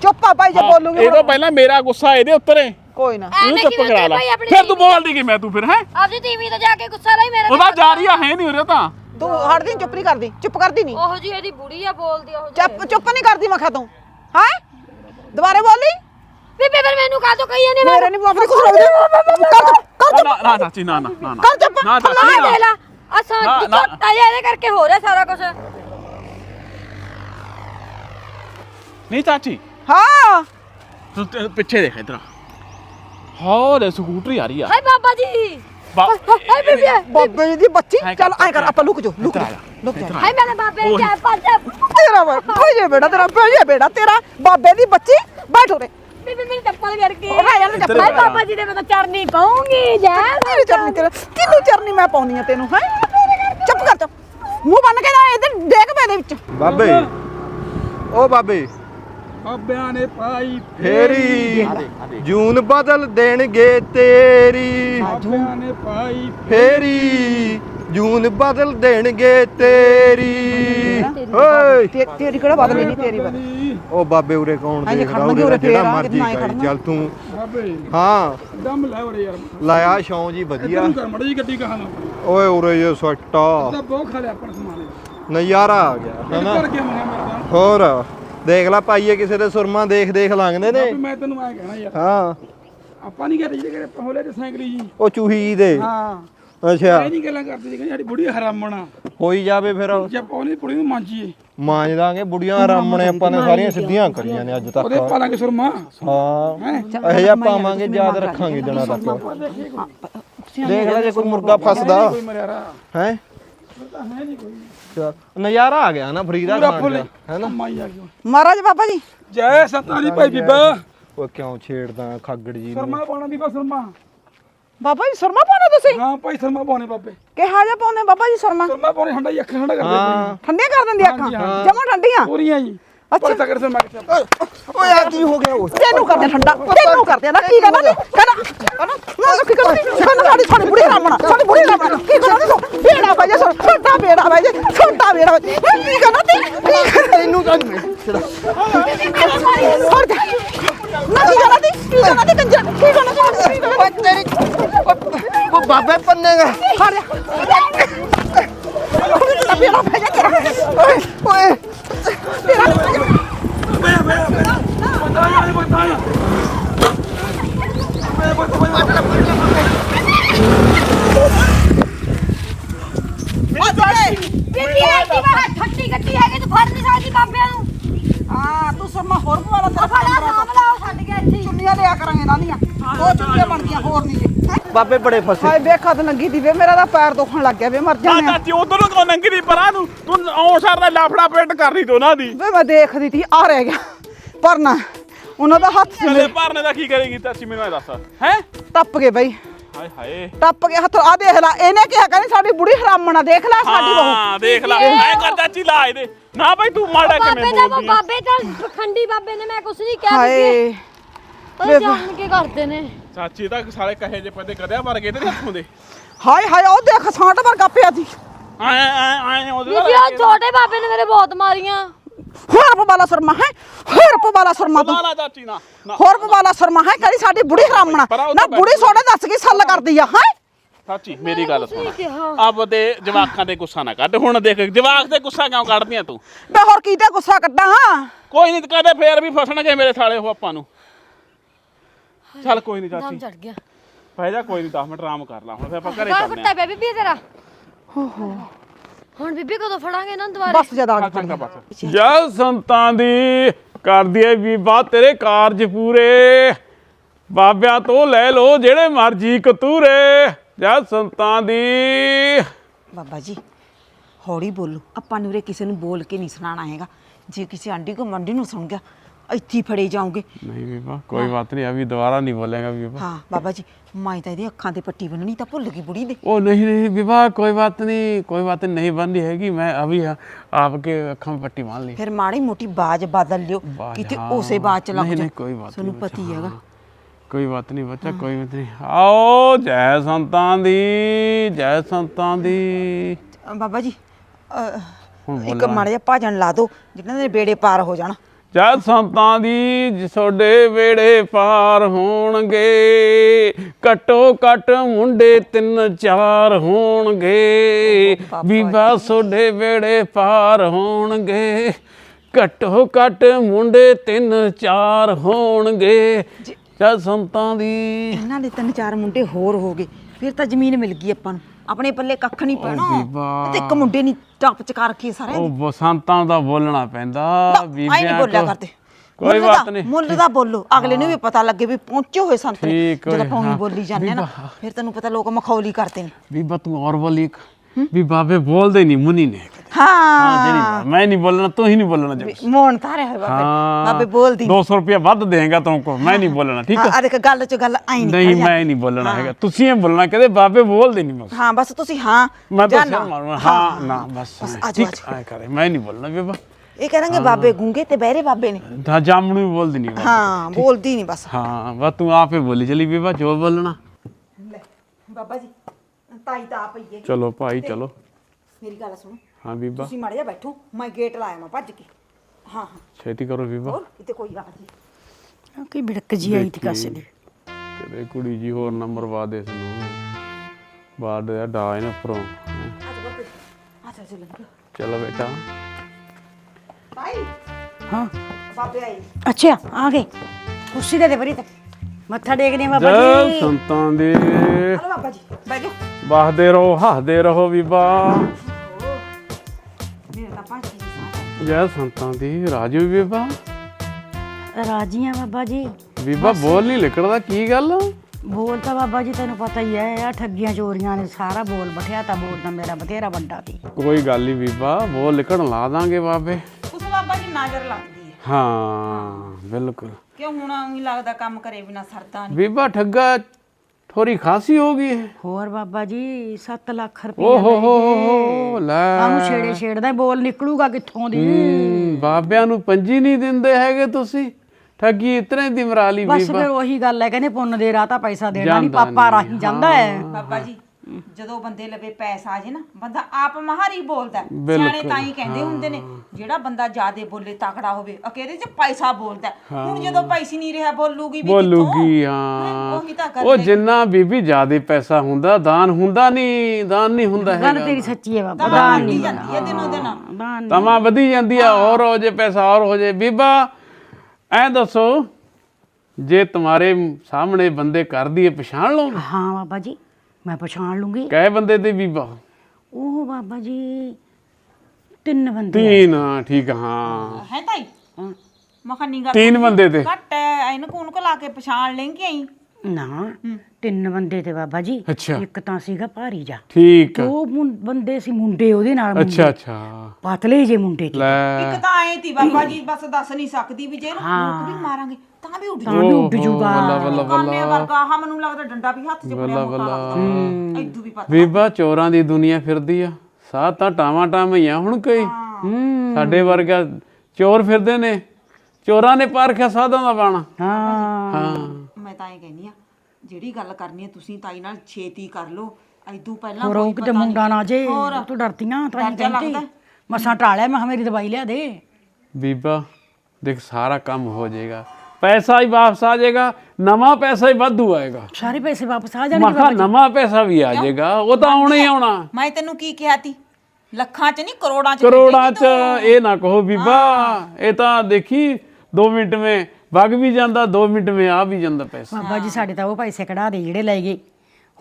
ਚੁੱਪ ਆ ਭਾਈ ਜੇ ਬੋਲੂਗੀ ਇਹ ਤੋਂ ਪਹਿਲਾਂ ਮੇਰਾ ਗੁੱਸਾ ਇਹਦੇ ਉੱਤਰ ਹੈ ਕੋਈ ਨਾ। ਇਹਨੂੰ ਐਵੇਂ ਚੁੱਪ ਕਿਵੇਂ ਕਰਾ ਲਾ। ਭਾਈ ਆਪਣੀ ਫਿਰ ਤੂੰ ਟੀਵੀ ਬੋਲਦੀ ਕਿਵੇਂ ਤੂੰ ਫਿਰ ਹੈ? ਆਪਦੀ ਟੀਵੀ ਤੇ ਜਾ ਕੇ ਗੁੱਸਾ ਰਹੀ ਮੇਰਾ ਉਹਦਾ ਜਾਰੀਆ ਹੈ ਨਹੀਂ ਉਰੇ ਤਾਂ। ਤੂੰ ਹੜਦੀ ਚੁੱਪ ਨਹੀਂ ਕਰਦੀ ਚੁੱਪ ਕਰਦੀ ਨਹੀਂ ਉਹੋ ਜੀ ਇਹਦੀ ਬੁੜੀ ਆ ਬੋਲਦੀ ਉਹੋ ਜੀ ਚੁੱਪ ਚੁੱਪ ਨਹੀਂ ਕਰਦੀ ਮੈਂ ਕਿਹਾ ਤੂੰ ਹੈ? ਦੁਬਾਰੇ ਬੋਲੀ। ਬੀਬੀ ਫਿਰ ਮੈਨੂੰ ਕਾਹ ਤੋਂ ਕਹੀ ਜਾਂਦੀ ਮੇਰੇ ਨਹੀਂ ਆਪਣੀ ਕੁਛ ਰੋਕ ਦੇ ਕਰ ਕਰ ਨਾ ਨਾ ਚਾਚੀ ਨਾ ਨਾ ਨਾ ਕਰ ਚੁੱਪ। ਨਾ ਚਾਚੀ ਦੇ ਨਾ। ਲਾ। ਅਸਾਂ। ਚੋਟਾ ਜਿਹਾ ਇਹਦੇ ਕਰਕੇ ਹੋ ਰਿਹਾ ਸਾਰਾ ਕੁਝ ਨਹੀਂ ਚਾਚੀ। ਹਾਂ। ਤੂੰ ਤੇ- ਪਿੱਛੇ ਦੇਖ ਇਧਰ। ਹਾਂ ਦੇ ਸਕੂਟਰੀ ਆ ਰਹੀ ਆ। ਹਾਏ ਬਾਬਾ ਜੀ। ਹਾਏ ਬੀਬੀ ਬਾਬੇ। ਜੀ ਦੀ ਬੱਚੀ। ਚੱਲ ਐ ਕਰ ਆਪਾਂ ਲੁਕ ਜਾ ਲੁਕ ਜਾ। ਲੁਕ ਜਾ। ਹਾਏ ਮੇਰੇ ਬਾਬੇ ਨੂੰ ਜਾ ਭੱਜ ਤੇਰਾ ਵਾ ਭਈਏ ਬੇੜਾ ਤੇਰਾ ਭਈਏ ਬੇੜਾ ਤੇਰਾ ਬਾਬੇ ਦੀ ਬੱਚੀ। ਬੈਠ ਉਰੇ। ਬੀਬੀ ਮੇਰੀ ਚੱਪਲ ਗਿਰ ਗਈ ਉਹ ਲੈ ਯਾਰ ਚੱਪਲ ਹਾਏ ਬਾਬਾ ਜੀ ਦੇ ਮੈਂ ਤਾਂ ਚਰਨੀ ਪਾਉਂਗੀ ਜਾ ਤੇਰੀ ਚਰਨੀ ਤੇਰਾ? ਕਿੰਨੂੰ ਚਰਨੀ ਮੈਂ ਪਾਉਣੀ ਆ ਤੈਨੂੰ ਹੈ? ਚੁੱਪ ਕਰ ਚੁੱਪ। ਮੂੰਹ ਬੰਨ ਕੇ ਨਾ ਇਧਰ ਡੇਗ ਪੈ ਦੇ ਵਿੱਚ। ਬਾਬੇ। ਓ ਬਾਬੇ। ਬਾਬਿਆਂ ਨੇ ਪਾਈ ਫੇਰੀ। ਜੂਨ ਬਦਲ ਦੇਣਗੇ ਤੇਰੀ। ਬਾਬਿਆਂ ਨੇ ਪਾਈ ਫੇਰੀ। ਜੂਨ ਬਦਲ ਦੇਣਗੇ ਤੇਰੀ। ਓਏ। ਤੇ- ਤੇਰੀ ਕਿਹੜਾ ਬਦਲੀ ਨਹੀਂ ਤੇਰੀ ਬਦਲੀ ਓ ਬਾਬੇ ਉਰੇ ਕੌਣ ਹਾਂਜੀ, ਦੇਖਦਾ ਖੜਨਗੇ ਉਰੇ ਉਰੇ ਦਾ ਜਿਹੜਾ ਆ, ਮਰਜ਼ੀ ਖੜਨਾ। ਚੱਲ ਤੂੰ। ਬਾਬੇ ਹਾਂ। ਦਮ ਲੈ ਉਰੇ ਯਾਰ। ਲਾਇਆ ਸ਼ੌਂ ਜੀ ਵਧੀਆ। ਤੂੰ ਕਰ ਮੜੀ ਗੱਡੀ ਕਹਾਂ ਨਾ ਓਏ ਉਰੇ ਜੋ ਸੱਟਾ। ਤਾਂ ਬਹੁਤ ਖਾ ਲਿਆ ਆਪਣਾ ਸਮਾਨ। ਨਜ਼ਾਰਾ ਆ ਗਿਆ ਹਨਾ? ਕਰ ਕੇ ਮੈਂ ਮੇਰਾ ਹੋਰ ਦੇਖ ਲੈ ਪਾਈਏ ਕਿਸੇ ਦੇ ਸੁਰਮਾ ਦੇਖ ਦੇਖ ਲੰਘਦੇ ਨੇ। ਮੈਂ ਤੈਨੂੰ ਐ ਕਹਿਣਾ ਯਾਰ। ਹਾਂ। ਆਪਾਂ ਨਹੀਂ ਕਰਦੇ ਜਿਹੜੇ ਹੋਲੇ ਤੇ ਸਾਈਕਲੀ ਜੀ। ਉਹ ਚੂਹੀ ਜੀ ਦੇ। ਹਾਂ। ਅੱਛਾ। ਇਹ ਨਹੀਂ ਗੱਲਾਂ ਕਰਦੇ ਜੀ ਸਾਡੀ ਬੁੜੀ ਹਰਾਮਣਾ ਹੋਈ ਜਾਵੇ ਫਿਰ ਜੇ ਆਪਾਂ ਉਹਨੇ ਕੁੜੀ ਨੂੰ ਮਾਂਜੀਏ। ਮਾਂਜ ਦਾਂਗੇ ਬੁੜੀਆਂ ਰਾਮਣੇ ਆਪਾਂ ਨੇ ਸਾਰੀਆਂ ਸਿੱਧੀਆਂ ਕਰੀਆਂ ਨੇ ਅੱਜ ਤੱਕ। ਉਹਦੇ ਪਾਲਾਂਗੇ ਸੁਰਮਾ। ਹਾਂ। ਇਹ ਜਿਹਾ ਪਾਵਾਂਗੇ ਯਾਦ ਰੱਖਾਂਗੇ ਦਿਨਾਂ ਤੱਕ। ਦੇਖ ਲੈ ਜੇ ਕੋਈ ਮੁਰਗਾ ਫਸਦਾ। ਕੋਈ ਹੈ ਤਾਂ ਹੈ? ਨਹੀਂ ਕੋਈ ਚੱਲ, ਨਜ਼ਾਰਾ ਆ ਗਿਆ ਨਾ ਫਰੀਦਾ ਦਾ ਹੈ ਨਾ? ਮਾਈ ਆ ਗਿਆ। ਮਹਾਰਾਜ ਬਾਬਾ ਜੀ। ਜੈ ਸਤਾਂ ਦੀ ਭਾਈ ਬੀਬਾ। ਉਹ ਕਿਉਂ ਛੇੜਦਾ ਖਾਗੜ ਜੀ ਨੂੰ? ਸਰਮਾ ਪਾਉਣਾ ਬੀਬਾ ਸਰਮਾ। ਬਾਬਾ ਜੀ ਸੁਰਮਾ ਪਾਉਣੇ ਤੁਸੀਂ? ਹਾਂ ਭਾਈ ਸਰਮਾ ਪਾਉਣੇ ਬਾਬੇ। ਕਿਹਾ ਜਾ ਪਾਉਂਦੇ ਬਾਬਾ ਜੀ ਸੁਰਮਾ? ਸਰਮਾ ਪਾਉਣੇ ਹੰਡਾ ਹੀ ਅੱਖਾਂ ਹੰਡਾ ਕਰਦੇ ਹਾਂ। ਠੰਡੀਆਂ ਕਰ ਦਿੰਦੀ ਅੱਖਾਂ? ਹਾਂਜੀ, ਹਾਂ। ਜਮਾ ਠੰਡੀਆਂ? ਪੂਰੀਆਂ ਜੀ। ਪਰ ਤੱਕ ਸਰਮਾ ਕਿੱਥੇ ਓਏ ਆ ਕੀ ਹੋ ਗਿਆ ਓਏ ਤੈਨੂੰ ਕਰਦੇ ਠੰਡਾ ਤੈਨੂੰ ਕਰਦੇ ਨਾ ਕੀ ਕਹਿੰਦਾ ਕਹਿੰਦਾ ਨਾ ਕੀ ਕਰਨਾ ਨੀ? ਕਹਿੰਦਾ ਸਾਡੀ ਸਾਡੀ ਬੁੜੀ ਰਾਮਣਾ ਸਾਡੀ ਬੁੜੀ ਰਾਮਣਾ ਕੀ ਕਰਨਾ ਨੀ ਤੂੰ? ਬੇੜਾ ਭਾਈ ਜੇ ਛੋਟਾ ਬੇੜਾ ਭਾਈ ਜੇ ਛੋਟਾ ਬੇੜਾ ਭਾਈ ਕੀ ਕਰਨਾ ਤੀ? ਕੀ ਕਰਨਾ ਤੈਨੂੰ ਤਾਂ ਹੋਰ ਜਾ। ਨਾ ਕੀ ਕਰਨਾ ਤੀ? ਕੀ ਕਰਨਾ ਤੀ ਕੰਜਰ? ਕੀ ਕਰਨਾ ਤੀ? ਕੀ ਕਰਨਾ ਤੀ? ਤੇਰੀ ਉਹ ਬਾਬੇ ਪੰਨੇਗਾ ਹਟ ਜਾ। ਉਹ ਤਾਂ ਬੇੜਾ ਭਾਈ ਜੇ ਤੇਰਾ ਓਏ ਓਏ ਤੇਰਾ ਬੀਬੀ ਐ ਕੀ ਵਾ ਠੱਟੀ ਕੱਟੀ ਹੈਗੀ ਤੂੰ ਫੜ ਨਹੀਂ ਸਕਦੀ ਬਾਬਿਆਂ ਨੂੰ ਹਾਂ ਤੂੰ ਸੁਰਮਾ ਹੋਰ ਪਵਾਲਾ ਤੇਰਾ ਫੜਾ ਸਾਂਭਲਾ ਉਹ ਛੱਡ ਗਿਆ ਇੱਥੇ ਹੀ। ਚੁੰਨੀਆਂ ਲਿਆ ਕਰਾਂਗੇ ਇਹਨਾਂ ਦੀਆਂ ਦੋ ਚੁੰਨੀਆਂ ਬਣਦੀਆਂ ਹੋਰ ਨਹੀਂ ਜੀ ਹੈਂ? ਬਾਬੇ ਬੜੇ ਫਸੇ। ਹਾਏ ਵੇਖਾ ਤੇ ਲੱਗੀ ਦੀ ਵੇ ਮੇਰਾ ਤਾਂ ਪੈਰ ਦੁਖਣ ਲੱਗ ਗਿਆ ਵੇ ਮਰ ਆ ਜਾਣੇ ਚਾਚੀ ਉਧਰ ਨੂੰ ਕਿਉਂ ਨੰਗੀ ਦੀ ਪਰਾਂ ਨੂੰ ਤੂੰ ਉਹ ਸਰ ਦਾ ਲਾਫੜਾ ਪੇਟ ਕਰਨੀ ਤੂੰ ਉਹਨਾਂ ਦੀ। ਵੇ ਮੈਂ ਦੇਖਦੀ ਤੀ ਆ ਰਹਿ ਗਿਆ। ਪਰ ਨਾ ਉਹਨਾਂ ਦਾ ਹੱਥ ਸੀ ਚੱਲੇ ਭਰਨੇ ਦਾ ਕੀ ਕਰੇਗੀ ਚਾਚੀ ਮੈਨੂੰ ਇਹ ਦੱਸ। ਹੈ? ਟੱਪ ਗਏ ਬਈ। ਹਾਏ ਹਾਏ। ਟੱਪ ਗਏ ਹੱਥ ਆ ਦੇਖ ਲੈ ਇਹਨੇ ਕਿਹਾ ਕਹਿੰਦੀ ਸਾਡੀ ਬੁੜੀ ਹਰਾਮਣਾ ਦੇਖ ਲੈ ਸਾਡੀ ਬਹੂ। ਹਾਂ ਦੇਖ ਲੈ। ਐ ਕਰ ਚਾਚੀ ਲਾ ਇਹਦੇ। ਨਾ ਭਾਈ ਤੂੰ ਮਾੜਾ ਬਾਬੇ ਕਿਵੇਂ ਦਾ ਬੋਲਦੀ ਬਾਬੇ ਤਾਂ ਖੰਡੀ ਬਾਬੇ ਨੇ ਮੈਂ ਕੁਛ ਨਹੀਂ ਕਿਹਾ ਹਾਏ। ਉਹ ਜਾਣ ਕੇ ਕਰਦੇ ਨੇ। ਚਾਚੀ ਤਾਂ ਸਾਲੇ ਕਹੇ ਜੇ ਪਤੇ ਕਰਿਆ ਮਰ ਗਏ ਤੇਰੇ ਹੱਥੋਂ ਦੇ ਹਾਏ ਹਾਏ ਉਹ ਦੇਖ ਸਾਂਟ ਵਰਗਾ ਪਿਆ ਸੀ। ਆਏ ਆਏ ਆਏ ਉਹਦੇ ਬੀਬੀ ਉਹ ਛੋਟੇ ਬਾਬੇ ਨੇ ਮੇਰੇ ਬਹੁਤ ਮਾਰੀਆਂ। ਹੋਰ ਪਵਾਲਾ ਸਰਮਾ ਹੈ ਹੋਰ ਪਵਾਲਾ ਸਰਮਾ ਤੂੰ। ਲਾ ਲਾ ਚਾਚੀ ਨਾ ਨਾ ਹੋਰ ਪਵਾਲਾ ਸਰਮਾ ਹੈ ਕਹਿੰਦੀ ਸਾਡੀ ਬੁੜੀ ਹਰਾਮਣਾ। ਪਰ ਨਾ ਤਾਂ ਬੁੜੀ ਸੋੜੇ ਦੱਸ ਕੀ ਸੱਲ ਕਰਦੀ ਆ ਹੈ? ਚਾਚੀ ਮੇਰੀ ਗੱਲ ਸੁਣ। ਕਿਹਾ। ਆਪ ਤੇ ਜਵਾਕਾਂ ਤੇ ਗੁੱਸਾ ਨਾ ਕੱਢ। ਹੁਣ ਦੇਖ ਜਵਾਕ ਤੇ ਗੁੱਸਾ ਕਿਉਂ ਕੱਢਦੀਆਂ ਤੂੰ? ਬੇ ਹੋਰ ਕੀ ਤੇ ਗੁੱਸਾ ਕੱਢਾਂ? ਕੋਈ ਨਹੀਂ ਕਹਦੇ ਫੇਰ ਵੀ ਫਸਣਗੇ ਮੇਰੇ ਸਾਲੇ ਉਹ ਆਪਾਂ ਨੂੰ। ਚੱਲ ਕੋਈ ਨਹੀਂ ਦਮ ਚਾਚੀ ਚੜ ਗਿਆ। ਪੈ ਜਾ ਕੋਈ ਨਹੀਂ 10 ਮਿੰਟ ਆਰਾਮ ਕਰ ਲਾ। ਹੁਣ ਫੇਰ ਆਪਾਂ ਘਰੇ ਗਾਲ ਚੱਲਦੇ ਕੁੱਟਾ ਪਿਆ ਬੀਬੀ ਤੇਰਾ। ਹੁਣ ਬੀਬੀ ਕਦੋਂ ਫੜਾਂਗੇ ਇਹਨਾਂ ਨੂੰ ਦੁਬਾਰੇ? ਬਸ ਜਦ ਆ ਆ ਗਈ ਚੰਗਾ ਬਸ। ਜੈ ਸੰਤਾਂ ਦੀ ਕਰਦੀ ਏ ਬੀਬਾ ਤੇਰੇ ਕਾਰਜ ਪੂਰੇ। ਬਾਬਿਆਂ ਤੋਂ ਲੈ ਲੋ ਜਿਹੜੇ ਮਰਜ਼ੀ ਕਤੂਰੇ। ਜੈ ਸੰਤਾਂ ਦੀ। ਬਾਬਾ ਜੀ ਹੌਲੀ ਬੋਲੋ। ਆਪਾਂ ਨੂੰ ਉਰੇ ਕਿਸੇ ਨੂੰ ਬੋਲ ਕੇ ਨਹੀਂ ਸੁਣਾਉਣਾ ਹੈਗਾ। ਜੇ ਕਿਸੇ ਆਂਟੀ ਕੋ ਮੰਡੀ ਨੂੰ ਸੁਣ ਗਿਆ ਇੱਥੇ ਹੀ ਫੜੇ ਜਾਓਗੇ ਨਹੀਂ ਬੀਬਾ ਕੋਈ ਬਾਤ ਨਹੀਂ ਅਭੀ ਦੁਬਾਰਾ ਨਹੀਂ बोलेगा ਬੀਬਾ ਹਾਂ ਬਾਬਾ ਜੀ ਮੈਂ ਤਾਂ ਇਹਦੀ ਅੱਖਾਂ ਤੇ ਪੱਟੀ ਬੰਨਣੀ ਤਾਂ ਭੁੱਲ ਗਈ ਬੁੜੀ ਦੇ ओ नहीं नहीं विवाह कोई बात नहीं कोई बात नहीं बंदी हैगी मैं अभी आ- आपके अखा में पट्टी मान ली ਫਿਰ ਮਾੜੀ ਮੋਟੀ ਬਾਜ ਬਦਲ ਲਿਓ ਬਾਜ਼, ਕਿਤੇ ਹਾਂ। ਉਸੇ ਬਾਜ ਚ ਲੱਗ ਨਹੀਂ, ਜਾ ਨਹੀਂ, ਕੋਈ ਬਾਤ ਤੁਹਾਨੂੰ ਨਹੀਂ ਪਤੀ ਬੱਚਾ, ਹੈਗਾ ਹਾਂ। कोई बात नहीं बच्चा कोई बात नहीं आओ जय संतान दी जय संतान दी ਅ, ਬਾਬਾ ਜੀ ਅ, ਹੁਣ ਇੱਕ ਬੋਲਣਾ। ਮਾੜਾ ਜਿਹਾ ਭਾਜਣ ਲਾ ਦਿਓ ਜਿਨ੍ਹਾਂ ਦੇ ਬੇੜੇ ਪਾਰ ਹੋ ਜਾਣ ਜੈ ਸੰਤਾਂ ਦੀ ਤੁਹਾਡੇ ਵੇੜੇ ਪਾਰ ਹੋਣਗੇ। ਘਟੋ ਘਟ ਮੁੰਡੇ ਤਿੰਨ ਚਾਰ ਹੋਣਗੇ। ਬੀਬਾ ਤੁਹਾਡੇ ਵੇੜੇ ਪਾਰ ਹੋਣਗੇ। ਘਟੋ ਘਟ ਮੁੰਡੇ ਤਿੰਨ ਚਾਰ ਹੋਣਗੇ। ਜੈ। ਸੰਤਾਂ ਦੀ ਇਹਨਾਂ ਦੇ ਤਿੰਨ ਚਾਰ ਮੁੰਡੇ ਹੋਰ ਹੋ ਗਏ। ਫਿਰ ਤਾਂ ਜ਼ਮੀਨ ਮਿਲ ਗਈ ਆਪਾਂ ਨੂੰ। ਆਪਣੇ ਪੱਲੇ ਕੱਖ ਨਹੀਂ ਪੈਣਾ। ਤੇ ਇੱਕ ਮੁੰਡੇ ਨਹੀਂ ਟੱਪ ਚਕਾ ਰੱਖੀ ਸਾਰੇ। ਉਹ ਬਸੰਤਾਂ ਦਾ ਬੋਲਣਾ ਪੈਂਦਾ ਆਈ ਨਹੀਂ ਬੋਲਿਆ ਕਰਦੇ। ਕੋਈ ਮੁੱਲ ਬਾਤ ਦਾ- ਨਹੀਂ। ਮੁੱਲ ਦਾ ਬੋਲੋ। ਅਗਲੇ ਨੂੰ ਵੀ ਪਤਾ ਲੱਗੇ ਵੀ ਪਹੁੰਚੇ ਹੋਏ ਸੰਤ ਜਦੋਂ ਪੌਣੀ ਬੋਲੀ ਜਾਂਦੇ ਨਾ ਫਿਰ ਤੈਨੂੰ ਪਤਾ ਲੋਕ ਮਖੌਲੀ ਕਰਦੇ ਨੇ। ਬੀਬਾ ਤੂੰ ਔਰ ਬੋਲੀ ਵੀ ਬਾਬੇ ਬੋਲਦੇ ਨਹੀਂ ਮੁਨੀ ਨੇ। ਹਾਂ। ਜਿਹੜੀ ਮੈਂ ਨਹੀਂ ਬੋਲਣਾ ਤੂੰ ਹੀ ਨਹੀਂ ਬੋਲਣਾ ਜਬ ਮੋਹਨ ਤਾਰੇ ਹੋਏ ਬਾਬੇ। ਬਾਬੇ ਬੋਲਦੀ 200 ਰੁਪਏ ਵੱਧ ਦੇਗਾ ਤੁਮਕੋ ਮੈਂ ਨਹੀਂ ਬੋਲਣਾ ਠੀਕ ਆ? ਦੇਖ ਗੱਲ ਚ ਗੱਲ ਆਈ ਨਹੀਂ ਨਹੀਂ ਮੈਂ ਨਹੀਂ ਬੋਲਣਾ ਹੈਗਾ। ਤੁਸੀਂ ਇਹ ਬੋਲਣਾ ਕਹਦੇ ਬਾਬੇ ਬੋਲਦੇ ਨਹੀਂ ਬਸ। ਹਾਂ ਬਸ ਤੁਸੀਂ ਹਾਂ ਮੈਂ ਤਾਂ ਜਾਂ ਸਿਰ ਨਾ। ਮਾਰੂੰਗਾ। ਹਾਂ। ਨਾ ਬਸ ਬਸ ਆਜੋ, ਠੀਕ। ਐ ਕਰੇ। ਮੈਂ ਨਹੀਂ ਬੋਲਣਾ ਬੀਬਾ। ਇਹ ਕਹਾਂਗੇ ਬਾਬੇ ਗੂੰਗੇ ਤੇ ਬਹਿਰੇ ਬਾਬੇ ਨੇ। ਤਾਂ ਜਾਮਣੂ ਵੀ ਬੋਲਦੀ ਨਹੀਂ ਬਸ ਹਾਂ ਬੋਲਦੀ ਨਹੀਂ ਬਸ। ਹਾਂ ਬਸ ਤੂੰ ਆਪੇ ਬੋਲੀ ਚਲੀ ਬੀਬਾ ਜੋ ਬੋਲਣਾ। ਬਾਬਾ ਜੀ ਤਾਈ ਤਾਂ ਆਪ ਹੀ ਹੈ। ਚਲੋ ਭਾਈ ਚਲੋ। ਮੇਰੀ ਗੱਲ ਸੁਣੋ। ਹਾਂ ਬੀਬਾ। ਤੁਸੀਂ ਮੜ ਜਾ ਬੈਠੋ ਮੈਂ ਗੇਟ ਲਾਇਆ ਮੈਂ ਭੱਜ ਕੇ। ਹਾਂ ਹਾਂ। ਛੇਤੀ ਕਰੋ ਬੀਬਾ। ਹੋਰ ਇੱਥੇ ਕੋਈ ਆ ਜੀ ਕੀ ਬਿੜਕ ਜੀ ਆਈ ਤੀ ਕਾਸੇ ਦੀ। ਕਿਤੇ ਕੁੜੀ ਜੀ ਹੋਰ ਨੰਬਰ ਵਾ ਦੇ ਇਸ ਨੂੰ ਬਾਅਦ ਦਾ ਡਾ ਇਹਨੇ ਉੱਪਰੋਂ। ਆ ਚੱਲ ਚੱਲ ਚਲੋ ਬੇਟਾ। ਤਾਈ ਹਾਂ। ਬਾਬੇ ਆਏ। ਅੱਛਾ ਆ ਗਏ। ਕੁਰਸੀ ਦੇ ਦੇ ਬਰੀ ਤੇ। ਮੱਥਾ ਟੇਕਦੇ ਆ ਬਾਬਾ ਜੈ। ਜੀ ਸੰਤਾਂ ਦੇ। ਹਲੋ ਬਾਬਾ ਜੀ ਜਾਓ। ਵਸਦੇ ਰਹੋ ਹੱਸਦੇ ਰਹੋ ਬੀਬਾ। ਜੈ ਸੰਤਾਂ ਦੀ ਰਾਜੂ ਬੀਬਾ? ਰਾਜੀਆਂ ਬਾਬਾ ਜੀ। ਬੀਬਾ ਬੋਲ ਨਹੀਂ ਲਿਕੜਦਾ ਕੀ ਗੱਲ? ਬੋਲ ਤਾਂ ਬਾਬਾ ਜੀ ਤੈਨੂੰ ਪਤਾ ਹੀ ਹੈ ਆ ਠੱਗੀਆਂ ਚੋਰੀਆਂ ਨੇ ਸਾਰਾ ਬੋਲ ਬਠਿਆ ਤਾਂ ਬੋਲ ਤਾਂ ਮੇਰਾ ਬਥੇਰਾ ਵੱਡਾ ਸੀ। ਕੋਈ ਗੱਲ ਨਹੀਂ ਬੀਬਾ ਬੋਲ ਲਿਕੜਨ ਲਾ ਦਾਂਗੇ ਬਾਬੇ। ਉਸ ਬਾਬਾ ਜੀ ਨਜ਼ਰ ਲੱਗਦੀ ਹੈ। ਹਾਂ ਬਿਲਕੁਲ। ਕਿਉਂ ਹੁਣ ਉਹੀ ਲੱਗਦਾ ਕੰਮ ਕਰੇ ਬਿਨਾ ਸਰਦਾ ਨਹੀਂ ਬੀਬਾ ਠੱਗਾ ਥੋੜੀ ਖਾਸੀ ਹੋ ਗਈ ਹੈ ਹੋਰ ਬਾਬਾ ਜੀ 7 ਲੱਖ ਰੁਪਏ ਓ ਹੋ ਹੋ ਲੈ। ਆਨੂੰ ਛੇੜੇ ਛੇੜਦਾ ਬੋਲ ਨਿਕਲੂਗਾ ਕਿੱਥੋਂ ਦੀ। ਬਾਬਿਆਂ ਨੂੰ ਪੰਜੀ ਨਹੀਂ ਦਿੰਦੇ ਹੈਗੇ ਤੁਸੀਂ। ਠੱਗੀ ਇਤਨੇ ਦੀ ਮਰਾ ਲਈ ਬਸ ਫਿਰ ਉਹੀ ਗੱਲ ਹੈ ਕਹਿੰਦੇ ਪੁੰਨ ਦੇ ਰਾਹ ਤਾਂ ਪੈਸਾ ਦੇਣਾ ਨਹੀਂ ਪਾਪਾ ਰਾਹੀਂ ਜਾਂਦਾ ਹੈ। ਬਾਬਾ ਜੀ ਜਦੋਂ ਬੰਦੇ ਲਵੇ ਪੈਸਾ ਆ ਜੇ ਨਾ ਬੰਦਾ ਆਪ ਮਹਾਰੀ ਬੋਲਦਾ ਹੈ। ਬਿਲਕੁਲ, ਸਿਆਣੇ ਤਾਂ ਹੀ ਕਹਿੰਦੇ ਹੁੰਦੇ ਨੇ ਜਿਹੜਾ ਬੰਦਾ ਜਿਆਦੇ ਬੋਲੇ ਤਕੜਾ ਹੋਵੇ ਅਕੇਰੇ ਚ ਪੈਸਾ ਬੋਲਦਾ ਹੈ। ਹੁਣ ਜਦੋਂ ਪੈਸੀ ਨਹੀਂ ਰਿਹਾ ਬੋਲੂਗੀ ਵੀ ਬੋਲੂਗੀ? ਹਾਂ। ਉਹੀ ਤਾਂ ਉਹ ਜਿੰਨਾ ਬੀਬੀ ਜਿਆਦੇ ਪੈਸਾ ਹੁੰਦਾ ਦਾਨ ਹੁੰਦਾ ਨਹੀਂ ਦਾਨ ਨਹੀਂ ਹੁੰਦਾ ਗੱਲ ਹੈਗਾ। ਤੇਰੀ ਸੱਚੀ ਹੈ ਬਾਬਾ ਦਾਨ ਨਹੀਂ ਜਾਂਦੀ ਹੈ ਦਿਨੋਂ ਦਿਨ ਦਾਨ ਤਮਾ ਵਧੀ ਜਾਂਦੀ ਆ ਹੋਰ ਹੋ ਜੇ ਪੈਸਾ ਹੋਰ ਹੋ ਜੇ। ਬੀਬਾ ਐ ਦੱਸੋ ਜੇ ਤੁਹਾਰੇ ਸਾਹਮਣੇ ਬੰਦੇ ਕਰਦੀ ਹੈ ਪਛਾਣ ਲਓ ਹਾਂ ਬਾਬਾ ਜੀ। ਮੈਂ ਪਛਾਣ ਲੂੰਗੀ। ਕਹੇ ਬੰਦੇ ਤੇ ਬੀਬਾ ਉਹ ਬਾਬਾ ਜੀ ਤਿੰਨ ਬੰਦੇ ਤੀਨ ਹਾਂ, ਠੀਕ ਆ, ਹਾਂ। ਹੈ ਤਾਈ? ਮਖਾਨੀ ਗੱਲ ਤੀਨ ਬੰਦੇ ਤੇ। ਘੱਟ ਹੈ ਇਹਨੂੰ ਕੋਣ ਕੋ ਲਾ ਕੇ ਪਛਾਣ ਲੈਂਗੇ ਆਈ ਨਾ ਤਿੰਨ ਬੰਦੇ ਤੇ ਬਾਬਾ ਜੀ ਅੱਛਾ। ਇੱਕ ਤਾਂ ਸੀਗਾ ਭਾਰੀ ਜਾ। ਠੀਕ ਆ। ਮੁੰ- ਬੰਦੇ ਸੀ ਮੁੰਡੇ ਉਹਦੇ ਨਾਲ ਮੁੰਡੇ। ਅੱਛਾ ਅੱਛਾ। ਪਤਲੇ ਜੇ ਮੁੰਡੇ ਤੇ ਲੈ। ਇੱਕ ਤਾਂ ਆਏ ਤੀ ਬਾਬਾ ਜੀ ਬਸ ਦੱਸ ਨਹੀਂ ਸਕਦੀ ਵੀ ਜੇ ਇਹਨੂੰ ਫੂਕ ਵੀ ਮਾਰਾਂਗੇ ਤਾਂ ਵੀ ਉੱਡ ਤਾਂ ਵੀ ਉੱਡ ਜੂਗਾ। ਬੱਲਾ ਬੱਲਾ ਕਾਨੇ ਵਰਗਾ ਹਾਂ ਮੈਨੂੰ ਲੱਗਦਾ ਡੰਡਾ ਵੀ ਹੱਥ 'ਚ ਫੜਿਆ ਮੋਟਾ ਲੱਗਦਾ। ਐਦੂ ਵੀ ਪਤਾ ਬੀਬਾ ਚੋਰਾਂ ਦੀ ਦੁਨੀਆ ਫਿਰਦੀ ਆ। ਸਾਹ ਤਾਂ ਟਾਵਾਂ ਟਾਵਾਂ ਹੀ ਆ ਹੁਣ ਕੋਈ। ਹੂੰ। ਸਾਡੇ ਵਰਗਾ ਚੋਰ ਫਿਰਦੇ ਨੇ। ਚੋਰਾਂ ਨੇ ਪਾਰਖਿਆ ਸਾਧਾਂ ਦਾ ਬਾਣਾ। ਹਾਂ। ਹਾਂ। ਤਾਂ ਇਹ ਕਹਿੰਨੀ ਆ ਜਿਹੜੀ ਗੱਲ ਕਰਨੀ ਹੈ ਤੁਸੀਂ ਤਾਈ ਨਾਲ ਛੇਤੀ ਕਰ ਲਓ ਐਦੂ ਪਹਿਲਾਂ ਹੋਰ ਉਹ ਕੋਈ ਕਿਤੇ ਪਤਾ ਨੀ। ਮੁੰਡਾ ਨਾ ਜੇ ਹੋਰ। ਤੂੰ ਡਰਤੀਆਂ ਤਾਂ ਡਰ ਹੀ ਜਿਹਾ ਕਹਿੰਦੀ। ਲੱਗਦਾ। ਮਸਾਂ ਟਾਲਿਆ ਮੈਂ ਕਿਹਾ ਮੇਰੀ ਦਵਾਈ ਲਿਆ ਦੇ। ਬੀਬਾ ਦੇਖ ਸਾਰਾ ਕੰਮ ਹੋ ਜਾਏਗਾ। ਪੈਸਾ ਹੀ ਵਾਪਸ ਆ ਜਾਏਗਾ ਨਵਾਂ ਪੈਸਾ ਹੀ ਵਾਧੂ ਆਏਗਾ। ਸਾਰੇ ਪੈਸੇ ਵਾਪਸ ਆ ਮੈਂ ਜਾਣਗੇ ਕਿਹਾ ਨਵਾਂ ਪੈਸਾ ਵੀ ਆ ਜਾਏਗਾ ਉਹ ਤਾਂ ਆਉਣਾ ਹੀ ਆਉਣਾ। ਮੈਂ ਤੈਨੂੰ ਕੀ ਕਿਹਾ ਤੀ? ਲੱਖਾਂ 'ਚ ਨਹੀਂ ਕਰੋੜਾਂ 'ਚ ਕਰੋੜਾਂ ਚ ਇਹ ਨਾ ਕਹੋ ਬੀਬਾ ਇਹ ਤਾਂ ਦੇਖੀ 2 ਮਿੰਟ ਮੇ ਵਗ ਵੀ ਜਾਂਦਾ 2 ਮਿੰਟ ਮੇ ਆ ਵੀ ਜਾਂਦਾ ਪੈਸਾ। ਬਾਬਾ ਜੀ ਸਾਡੇ ਤਾਂ ਉਹ ਪੈਸੇ ਕਢਾ ਦੇ ਜਿਹੜੇ ਲੈ ਗਏ।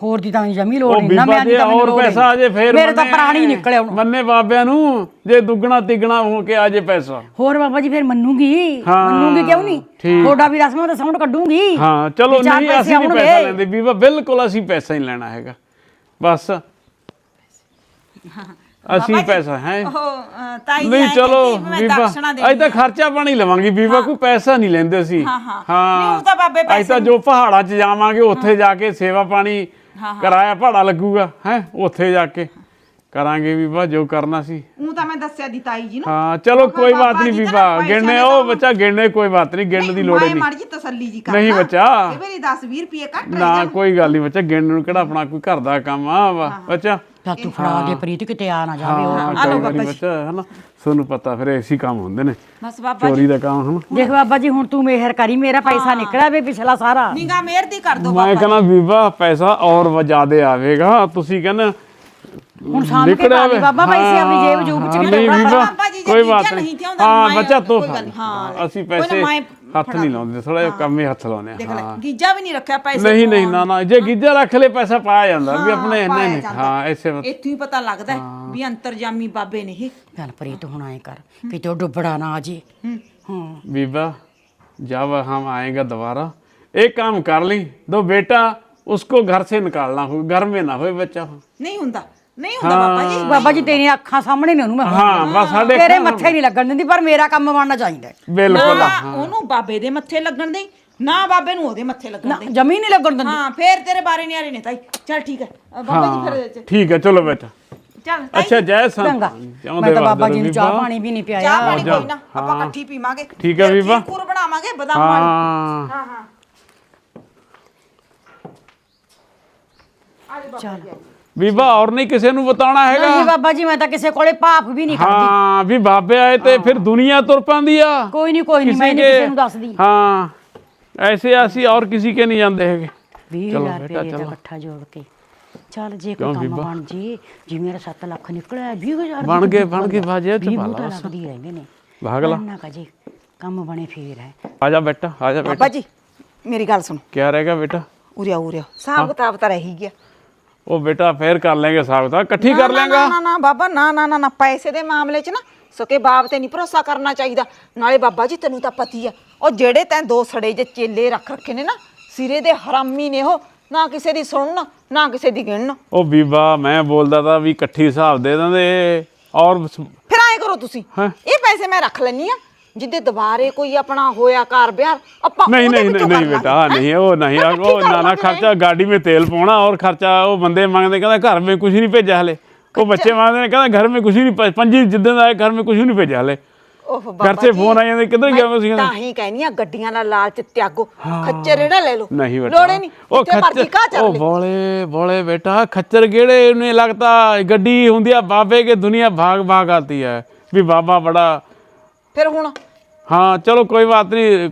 ਹੋਰ ਦੀ ਤਾਂ ਜਮੀ ਲੋੜ ਨਹੀਂ ਨਾ ਮੈਂ ਜੇ ਹੋਰ ਪੈਸਾ ਆ ਜੇ ਫੇਰ ਮੇਰੇ ਤਾਂ ਪ੍ਰਾਣੀ ਨਿਕਲੇ ਹੁਣ। ਮੰਨੇ ਬਾਬਿਆਂ ਨੂੰ ਜੇ ਦੁੱਗਣਾ ਤਿੱਗਣਾ ਹੋ ਕੇ ਆ ਜੇ ਪੈਸਾ। ਹੋਰ ਬਾਬਾ ਜੀ ਫਿਰ ਮੰਨੂਗੀ? ਹਾਂ, ਮੰਨੂਗੀ ਕਿਉਂ ਨਹੀਂ? ਠੀਕ। ਤੁਹਾਡਾ ਵੀ ਰਸਮਾਂ ਦਾ ਸਾਊਂਡ ਕੱਢੂਗੀ? ਹਾਂ ਚਲੋ ਨਹੀਂ ਅਸੀਂ ਨਹੀਂ। ਪੈਸਾ ਲੈਂਦੇ। ਬੀਬਾ ਬਿਲਕੁਲ ਅਸੀਂ ਪੈਸਾ ਹੀ ਲੈਣਾ ਹੈਗਾ। ਬਸ। ਅਸੀਂ ਪੈਸਾ ਹੈ? ਉਹ ਤਾਈ ਨਹੀਂ ਚਲੋ ਬੀਬਾ ਅੱਜ ਤਾਂ ਖਰਚਾ ਪਾਣੀ ਲਵਾਂਗੇ ਬੀਬਾ ਕੋਈ ਪੈਸਾ ਨਹੀਂ ਲੈਂਦੇ ਅਸੀਂ। ਹਾਂ, ਹਾਂ। ਨਹੀਂ, ਉਹ ਤਾਂ ਬਾਬੇ ਜੋ ਪਹਾੜਾਂ 'ਚ ਜਾਵਾਂਗੇ ਉੱਥੇ ਜਾ ਕੇ ਸੇਵਾ ਪਾਣੀ ਕਰਾਇਆ ਭਾੜਾ ਲੱਗੂਗਾ ਹੈ ਉੱਥੇ ਜਾ ਕੇ। ਕਰਾਂਗੇ ਬੀਬਾ ਜੋ ਕਰਨਾ ਸੀ। ਉਹ ਤਾਂ ਮੈਂ ਦੱਸਿਆ ਦੀ ਤਾਈ ਜੀ ਨੂੰ। ਹਾਂ ਚਲੋ ਕੋਈ ਬਾਤ ਬਾਬਾ ਨਹੀਂ ਜੀ ਬੀਬਾ ਗਿਣਨੇ ਉਹ। ਬੱਚਾ ਗਿਣਨੇ ਕੋਈ ਬਾਤ ਨਹੀਂ ਗਿਣਨ ਦੀ ਲੋੜ ਮੈਂ ਨਹੀਂ। ਮਰ ਜੀ ਤਸੱਲੀ ਜੀ ਕਰ ਨਹੀਂ ਬੱਚਾ। ਇਹ ਮੇਰੀ 10 20 ਰੁਪਏ ਘੱਟ ਰਹਿ ਨਾ ਕੋਈ ਗੱਲ ਨਹੀਂ ਬੱਚਾ ਗਿਣਨ ਨੂੰ ਕਿਹੜਾ ਆਪਣਾ ਕੋਈ ਘਰ ਦਾ ਕੰਮ ਆ ਵਾ। ਬੱਚਾ। ਤਾਂ ਤੂੰ ਫੜਾ ਦੇ ਪ੍ਰੀਤ ਕਿਤੇ ਆ ਨਾ ਜਾਵੇ ਉਹ। ਕੋਈ ਗੱਲ ਨਹੀਂ ਬੱਚਾ ਹਨਾ। ਤੁਹਾਨੂੰ ਪਤਾ ਫਿਰ ਐਸੀ ਕੰਮ ਹੁੰਦੇ ਨੇ। ਬਸ ਬਾਬਾ ਚੋਰੀ ਦਾ ਕੰਮ ਹਨਾ। ਦੇਖ ਬਾਬਾ ਜੀ ਹੁਣ ਤੂੰ ਮਿਹਰ ਕਰੀ ਮੇਰਾ ਪੈਸਾ ਨਿਕਲਿਆ ਵੇ ਪਿਛਲਾ ਸਾਰਾ। ਨਿਗਾ ਮੇਰ ਦੀ ਕਰ ਦੋ ਮੈਂ ਕਹਿੰਦਾ ਬੀਬਾ ਪੈਸਾ ਔਰ ਜ਼ਿਆਦੇ ਆਵੇਗਾ। ਤੁਸੀਂ ਕਹਿੰਦੇ ਹੁਣ ਸਾਂਭ ਕੇ ਪਾ ਲਈ ਬਾਬਾ ਪੈਸੇ ਆਪਣੀ ਜੇਬ ਜੂਬ ਚ ਹਾਂ, ਕਿਤੇ ਨਹੀਂ ਰੱਖ ਬੀਬਾ ਬਾਬਾ ਜੀ ਜੇ ਕੋਈ ਚੀਜ਼ਾਂ ਬਾਤ ਨਹੀਂ ਨਹੀਂ ਥਿਆਉਂਦਾ, ਹਾਂ ਮੈਂ- ਬੱਚਾ ਤੋ ਕੋਈ ਗੱਲ ਨਹੀਂ, ਹਾਂ। ਅਸੀਂ ਕੋਈ ਨਾ, ਪੈਸੇ ਮੈਂ ਹੱਥ ਨਹੀਂ ਲਾਉਂਦੇ ਥੋੜਾ ਜਿਹਾ ਕੰਮ ਹੀ ਹੱਥ ਲਾਉਂਦੇ ਦੇਖ ਆ ਲੈ ਹਾਂ ਗੀਜਾ ਵੀ ਨਹੀਂ ਰੱਖਿਆ ਪੈਸੇ ਨਹੀਂ ਨਹੀਂ ਨਾ ਨਾ ਜੇ ਗਿੱਜਾ ਰੱਖ ਲੈ ਪੈਸਾ ਪਾਇਆ ਜਾਂਦਾ ਵੀ ਆਪਣੇ ਨਹੀਂ ਨਹੀਂ ਹਾਂ ਐਸੇ ਮਤ- ਇੱਥੋਂ ਹੀ ਪਤਾ ਲੱਗਦਾ ਹੈ ਵੀ ਅੰਤਰਜਾਮੀ ਬਾਬੇ ਨੇ ਇਹ ਚੱਲ ਪ੍ਰੀਤ ਹੁਣ ਆਏ ਕਰ ਕਿਤੇ ਉਹ ਡੁੱਬੜਾ ਨਾ ਆ ਜੇ ਹਾਂ बीबा जब हम आएगा दोबारा एक काम कर ली दो बेटा उसको घर से निकालना हो घर में ना हो बच्चा हो ਨਹੀਂ ਹੁੰਦਾ ਨਹੀਂ ਹੁੰਦਾ ਬਾਬਾ ਜੀ। ਬਾਬਾ ਜੀ ਤੇਰੀਆਂ ਅੱਖਾਂ ਸਾਹਮਣੇ ਨੇ ਉਹਨੂੰ ਮੈਂ ਹਾਂ ਬਸ ਸਾਡੇ ਤੇਰੇ ਮੱਥੇ ਨਹੀਂ ਲੱਗਣ ਦਿੰਦੀ ਪਰ ਮੇਰਾ ਕੰਮ ਬਣਨਾ ਚਾਹੀਦਾ ਬਿਲਕੁਲ ਉਹਨੂੰ ਬਾਬੇ ਦੇ ਮੱਥੇ ਲੱਗਣ ਦੇ ਨਾ ਬਾਬੇ ਨੂੰ ਉਹਦੇ ਮੱਥੇ ਲੱਗਣ ਦੇ ਜਮੀ ਨਹੀਂ ਲੱਗਣ ਦਿੰਦੀ। ਹਾਂ ਫੇਰ ਤੇਰੇ ਬਾਰੇ ਨਿਆਰੇ ਨੇ ਤਾਈ। ਚੱਲ ਠੀਕ ਹੈ। ਬਾਬਾ ਜੀ ਫਿਰ ਠੀਕ ਹੈ ਚਲੋ ਬੇਟਾ। ਚੱਲ ਅੱਛਾ ਜੈ ਸੰਤ ਮੈਂ ਤਾਂ ਬਾਬਾ ਜੀ ਨੂੰ ਚਾਹ ਪਾਣੀ ਵੀ ਨਹੀਂ ਚਾਹ ਪਿਆਇਆ ਆਪਾਂ ਇਕੱਠੀ ਪੀਵਾਂਗੇ। ਠੀਕ ਹੈ ਫਿਰ ਬੀਬਾ। ਬਣਾਵਾਂਗੇ ਬਦਾਮ ਵਾਲੀ। ਹਾਂ। ਹਾਂ ਹਾਂ। ਆ ਬਾਬਾ ਜੀ ਆ ਬੀਬਾ ਹੋਰ ਨਹੀਂ ਕਿਸੇ ਨੂੰ ਬਤਾਉਣਾ ਹੈਗਾ। ਨਹੀਂ ਬਾਬਾ ਜੀ ਮੈਂ ਤਾਂ ਕਿਸੇ ਕੋਲੇ ਪਾਪ ਵੀ ਨਹੀਂ ਕਰਦੀ। ਹਾਂ ਵੀ ਬਾਬੇ ਆਏ ਤੇ ਫਿਰ ਦੁਨੀਆ ਤੁਰ ਪੈਂਦੀ ਆ। ਕੋਈ ਨਹੀਂ ਕੋਈ ਨਹੀਂ ਮੈਂ ਕਿਸੇ ਨੂੰ ਦੱਸਦੀ। ਹਾਂ ਐਸੇ ਅਸੀਂ ਔਰ ਕਿਸੇ ਕੇ ਨਹੀਂ ਜਾਂਦੇ ਹੈਗੇ। 20000 ਰੁਪਏ ਦਾ ਇਕੱਠਾ ਜੋੜ ਕੇ। ਚੱਲ ਜੇ ਕੋਈ ਕੰਮ ਬਣ ਜੇ ਜੇ ਮੇਰਾ 7 ਲੱਖ ਨਿਕਲਿਆ 20000 ਬਣ ਗਏ ਬਣ ਗਏ ਬਾਜੇ ਤੇ ਬਾਲਾ ਲੱਗਦੀ ਹੈਗੇ ਨੇ। ਭਾਗਲਾ ਨਾ ਕਜੀ ਕੰਮ ਬਣੇ ਫੇਰ ਹੈ। ਆ ਜਾ ਬੇਟਾ ਆ ਜਾ ਬੇਟਾ। ਬਾਬਾ ਜੀ ਮੇਰੀ ਗੱਲ ਸੁਣ। ਕੀ ਰਹੇਗਾ ਬੇਟਾ? ਉਰਿਆ ਉਰਿਆ ਸਾਬ ਕਿਤਾਬ ਤਾਂ ਰਹੀ ਗਿਆ। ਉਹ ਬੇਟਾ ਫੇਰ ਕਰ ਲੈਂਗੇ ਸਾਬ ਤਾਂ ਇਕੱਠੀ ਕਰ ਨਾ, ਲੈਂਗਾ ਨਾ ਨਾ ਨਾ ਬਾਬਾ ਨਾ ਨਾ ਨਾ ਨਾ ਪੈਸੇ ਦੇ ਮਾਮਲੇ 'ਚ ਨਾ ਸਕੇ ਬਾਪ ਤੇ ਨਹੀਂ ਭਰੋਸਾ ਕਰਨਾ ਚਾਹੀਦਾ। ਨਾਲੇ ਬਾਬਾ ਜੀ ਤੈਨੂੰ ਤਾਂ ਪਤੀ ਆ। ਉਹ ਜਿਹੜੇ ਤੈਂ ਦੋ ਸੜੇ ਜੇ ਚੇਲੇ ਰੱਖ ਰੱਖੇ ਨੇ ਨਾ ਸਿਰੇ ਦੇ ਹਰਾਮੀ ਨੇ ਉਹ ਨਾ ਕਿਸੇ ਦੀ ਸੁਣਨ ਨਾ ਕਿਸੇ ਦੀ ਗਿਣਨ। ਉਹ ਬੀਬਾ ਮੈਂ ਬੋਲਦਾ ਤਾਂ ਵੀ ਇਕੱਠੀ ਹਿਸਾਬ ਦੇ ਦਿੰਦੇ ਔਰ ਸ- ਫਿਰ ਐਂ ਕਰੋ ਤੁਸੀਂ। ਹੈਂ? ਇਹ ਪੈਸੇ ਮੈਂ ਰੱਖ ਲੈਣੀ ਆ। ਜਿੱਦੇ ਦੁਬਾਰੇ ਕੋਈ ਆਪਣਾ ਹੋਇਆ ਕਾਰ ਵਿਆਹ ਆਪਾਂ ਨਹੀਂ ਉਹਦੇ ਨਹੀਂ ਵਿੱਚੋਂ ਨਹੀਂ ਕਰ बेटा ਲਾਂਗੇ। नहीं वो नहीं मैं वो इकट्ठी कर ना ना लांगे। खर्चा गाड़ी में तेल पाना और खर्चा वो बंदे मांगते कहता घर में कुछ नहीं भेजा हले वो बच्चे मांगते ने कहता घर में कुछ नहीं भे- पंजी जिद्दन आए घर में कुछ नहीं भेजा हले ਓਹ ਬਾਬਾ घर से ਜੀ, फोन आए ਜਾਂਦੇ ਕਿੱਧਰ ਗਿਆ ਮੈਂ ਸੀ ਤਾਂ ਹੀ ਕਹਿੰਦੀ ਆ ਗੱਡੀਆਂ ਦਾ ਲਾਲਚ ਤਿਆਗੋ ਖੱਚਰ ਜਿਹੜਾ ਲੈ ਲਓ नहीं बेटा ਲੋੜੇ ਨਹੀਂ ਉਹ ਜਿੱਥੇ ਮਰਜ਼ੀ ਕਾ खच्चर ਚੱਲ ओ ਲੈ बोले बोले बेटा खच्चर गेड़े उन्हें लगता गड्डी हुंदी है बाबे के दुनिया भाग भाग आती है भी बाबा बड़ा ਫਿਰ ਹੁਣ ਹਾਂ ਚਲੋ ਕੋਈ ਬਾਤ ਨਹੀਂ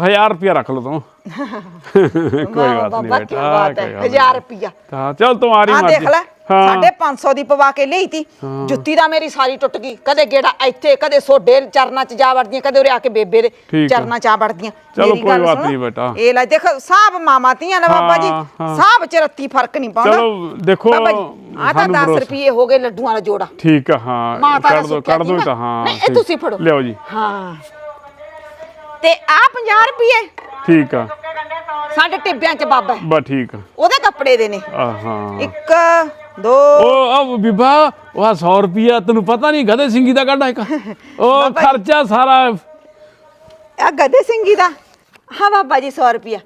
1000 ਰੁਪਿਆ ਰੱਖ ਲਓ ਤੂੰ। ਕੋਈ ਬਾਤ ਨਹੀਂ ਬੇਟਾ 1000 ਨਹੀਂ। ਹਾਂ ਚਲ ਤੁਹਾਡੀ ਆ ਦੇਖ ਲੈ ਸਾਡੇ 500 ਦੀ ਪਵਾ ਕੇ ਲਈ ਤੀ। ਜੁੱਤੀ ਦਾ ਮੇਰੀ ਸਾਰੀ ਟੁੱਟ ਗਈ। ਕਦੇ ਗੇੜਾ ਇੱਥੇ ਕਦੇ ਸੋਡੇ ਚਰਨਾਂ ਚ ਜਾ ਵੜਦੀਆਂ ਕਦੇ ਉਰੇ ਆ ਕੇ ਬੇਬੇ ਦੇ ਠੀਕ ਚ ਆ ਵੜਦੀਆਂ। ਚਲੋ, ਕੋਈ ਬਾਤ ਨਹੀਂ ਬੇਟਾ। ਇਹ ਲੈ ਦੇਖ ਸਾਬ ਮਾਮਾ ਧੀਆਂ ਨਾ ਬਾਬਾ ਜੀ। ਹਾਂ, ਸਾਬ ਚ ਰੱਤੀ ਫ਼ਰਕ ਨਹੀਂ ਪਾਉਂਦਾ। ਚਲੋ, ਦੇਖੋ, ਬਾਬਾ ਆਹ ਤਾਂ 10 ਰੁਪਏ ਹੋ ਗਏ ਲੱਡੂਆਂ ਦਾ ਜੋੜਾ। ਠੀਕ ਆ ਹਾਂ ਕੱਢ ਦੋ ਕੱਢ ਦੋ ਤਾਂ ਹਾਂ ਨਹੀਂ, ਇਹ ਤੁਸੀਂ ਫੜੋ। ਲਿਆਓ ਜੀ। ਹਾਂ। ਤੇ ਆ 50 ਰੁਪਏ ਠੀਕ ਆ। ਸਾਡੇ ਟਿੱਬਿਆਂ ਚ ਬਾਬਾ। ਬਾ ਠੀਕ ਆ। ਉਹਦੇ ਕੱਪੜੇ ਦੇ ਨੇ। ਆ ਇੱਕ ਦੋ। ਉਹ ਆ ਬੀਬਾ ਉਹ 100 ਰੁਪਿਆ ਤੈਨੂੰ ਪਤਾ ਨਹੀਂ ਗਦੇ ਸਿੰਘੀ ਦਾ ਕੱਢਾ ਇੱਕ। ਉਹ ਖਰਚਾ ਸਾਰਾ ਆ ਗਦੇ ਸਿੰਘੀ ਦਾ। ਹਾਂ ਬਾਬਾ ਜੀ 100 ਰੁਪਿਆ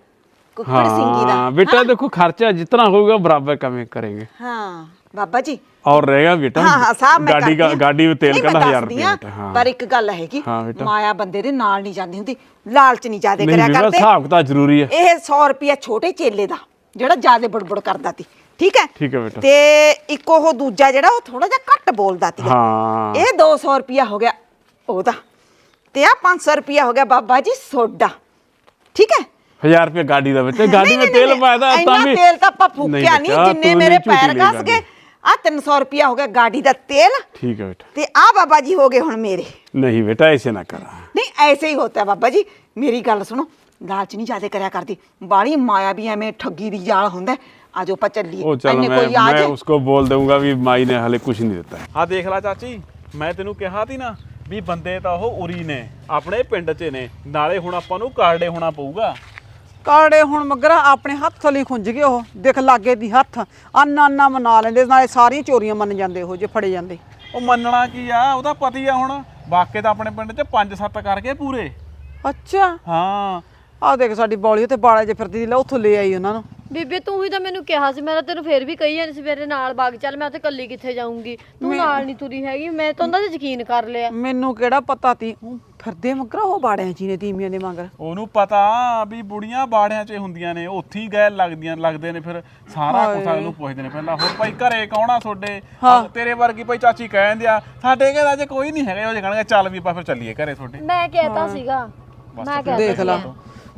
ਕੁੱਕੜ ਸਿੰਘੀ ਦਾ। ਬੇਟਾ ਦੇਖੋ ਖਰਚਾ ਜਿਤਨਾ ਹੋਊਗਾ ਬਰਾਬਰ ਕਮੇ ਕਰੇਗੇ। ਹਾਂ। ਬਾਬਾ ਜੀ। ਔਰ ਰਹੇਗਾ ਬੇਟਾ ਹਾਂ ਹਾਂ ਸਾਹਿਬ ਮੈਂ ਗਾਡੀ ਗਾਡੀ ਤੇਲ ਕਹਿੰਦਾ 1000 ਰੁਪਏ ਹਾਂ, ਪਰ ਇੱਕ ਗੱਲ ਹੈਗੀ ਮਾਇਆ ਬੰਦੇ ਦੇ ਨਾਲ ਨਹੀਂ ਜਾਂਦੀ ਹੁੰਦੀ ਲਾਲਚ ਨਹੀਂ ਜ਼ਿਆਦਾ ਕਰਿਆ ਬੇਟਾ ਕਰਦੇ। ਹਿਸਾਬ ਕਿਤਾਬ ਜ਼ਰੂਰੀ ਹੈ। ਇਹ 100 ਰੁਪਿਆ ਛੋਟੇ ਚੇਲੇ ਦਾ ਜਿਹੜਾ ਜ਼ਿਆਦਾ ਬੜਬੜ ਕਰਦਾ ਸੀ ਠੀਕ ਹੈ? ਠੀਕ ਹੈ ਬੇਟਾ। ਤੇ ਇੱਕ ਉਹ ਦੂਜਾ ਜਿਹੜਾ ਉਹ ਥੋੜਾ ਜਿਹਾ ਘੱਟ ਬੋਲਦਾ ਸੀ ਹਾਂ। ਇਹ 200 ਰੁਪਿਆ ਹੋ ਗਿਆ ਉਹਦਾ। ਤੇ ਆ 500 ਰੁਪਿਆ ਹੋ ਗਿਆ ਬਾਬਾ ਜੀ ਸੋਡਾ ਠੀਕ ਹੈ? 1000 ਰੁਪਏ ਗਾਡੀ ਦਾ ਵਿੱਚ। ਗਾਡੀ ਨਹੀਂ, ਤੇਲ ਪਾਇਆ ਤਾਂ ਵੀ ਤੇਲ ਤਾਂ ਆਪਾਂ ਫੂਕਿਆ ਨਹੀਂ ਜਿੰਨੇ ਮੇਰੇ ਝੂਠੀ ਪੈਰ ਨਹੀਂ ਗਏ। ਆ 300 ਰੁਪਿਆ ਹੋ ਗਿਆ ਗਾੜੀ ਦਾ ਤੇਲ ठीक है बेटा ਤੇ ਆ ਬਾਬਾ ਜੀ ਹੋ ਗਏ ਹੁਣ ਮੇਰੇ नहीं बेटा ऐसे ना करा ਨਹੀਂ ਐਸੇ ਹੀ ਹੋਤਾ ਹੈ ਬਾਬਾ ਜੀ ਮੇਰੀ ਗੱਲ ਸੁਣੋ ਲਾਲਚ ਨਹੀਂ ਜਿਆਦੇ ਕਰਿਆ ਕਰਦੀ ਬਾੜੀ ਮਾਇਆ ਵੀ ਐਵੇਂ ਠੱਗੀ ਦੀ ਜਾਲ ਹੁੰਦਾ ਹੈ। ਆਜੋ ਆਪਾਂ ਚੱਲੀਏ वो चलो ਇੰਨੇ मैं ਕੋਈ ਆ मैं ਜਾਏ उसको बोल दूंगा भी माई ने हाले कुछ नहीं देता है ਆ ਦੇਖ ਲੈ ਚਾਚੀ ਮੈਂ ਤੈਨੂੰ ਕਿਹਾ ਤੀ ਨਾ ਵੀ ਬੰਦੇ ਤਾਂ ਉਹ ਉਰੀ ਨੇ ਆਪਣੇ ਪਿੰਡ 'ਚ ਨੇ ਨਾਲੇ ਹੁਣ ਆਪਾਂ ਨੂੰ ਕਾਰਡੇ ਹੋਣਾ ਪਊਗਾ ਕਾੜੇ ਹੁਣ ਮਗਰਾ ਆਪਣੇ ਹੱਥ ਲਈ ਖੁੰਝ ਗਏ ਉਹ। ਦੇਖ ਲਾਗੇ ਦੀ ਹੱਥ। ਅੰਨਾ ਅੰਨਾ ਮਨਾ ਲੈਂਦੇ ਨਾਲੇ ਸਾਰੀਆਂ ਚੋਰੀਆਂ ਮੰਨ ਜਾਂਦੇ ਉਹ ਜੇ ਫੜੇ ਜਾਂਦੇ। ਉਹ ਮੰਨਣਾ ਕੀ ਆ? ਉਹਦਾ ਪਤੀ ਆ ਹੁਣ। ਬਾਕੀ ਤਾਂ ਆਪਣੇ ਪਿੰਡ 'ਚ 5-7 ਕਰ ਗਏ ਪੂਰੇ। ਅੱਛਾ। ਹਾਂ। ਆ ਦੇਖ ਸਾਡੀ ਬੌਲੀ ਤੇ ਬਾਲੇ ਜੇ ਫਿਰਦੀ ਲੈ ਉੱਥੋਂ ਲੈ ਆਈ ਉਹਨਾਂ ਨੂੰ। ਬੀਬੀ ਤੂੰ ਹੀ ਤਾਂ ਮੈਨੂੰ ਕਿਹਾ ਸੀ ਮੈਂ ਤਾਂ ਤੈਨੂੰ ਫੇਰ ਵੀ ਕਹੀ ਜਾਂਦੀ ਸੀ ਮੇਰੇ ਨਾਲ ਬਾਗ ਚੱਲ ਮੈਂ ਉੱਥੇ ਕੱਲੀ ਕਿੱਥੇ ਜਾਊਂਗੀ? ਤੂੰ ਨਾਲ ਨਹੀਂ ਤੁਰੀ ਹੈਗੀ ਮੈਂ ਤਾਂ ਉਹਨਾਂ ਤੇ ਯਕੀਨ ਕਰ ਲਿਆ। ਮੈਨੂੰ ਕਿਹੜਾ ਪਤਾ ਤੀ ਉਹ ਫਿਰਦੇ ਮਗਰਾ ਉਹ ਬਾੜਿਆਂ ਜੀ ਨੇ ਤੀਮੀਆਂ ਦੇ ਮਗਰ। ਉਹਨੂੰ ਪਤਾ ਵੀ ਬੁੜੀਆਂ ਬਾੜਿਆਂ 'ਚ ਹੁੰਦੀਆਂ ਨੇ ਉੱਥੇ ਹੀ ਗਏ ਲੱਗਦੀਆਂ ਲੱਗਦੇ ਨੇ ਫਿਰ ਸਾਰਾ ਕੁਝ ਨੂੰ ਪੁੱਛਦੇ ਨੇ ਪਹਿਲਾਂ ਹੋਰ ਭਾਈ ਘਰੇ ਕੌਣ ਆ ਤੁਹਾਡੇ? ਤੇਰੇ ਵਰਗੀ ਭਾਈ ਚਾਚੀ ਕਹਿੰਦੇ ਆ ਸਾਡੇ ਘਰ ਅਜੇ ਕੋਈ ਨਹੀਂ ਹੈਗਾ ਉਹ ਜੇ ਕਹਣਗੇ ਚੱਲ ਵੀ ਆਪਾਂ ਫਿਰ ਚੱਲੀਏ ਘਰੇ ਤੁਹਾਡੇ। ਮੈਂ ਕਹਿਤਾ ਸੀਗਾ ਮੈਂ ਕਹਿਤਾ ਦੇਖ ਲਾ।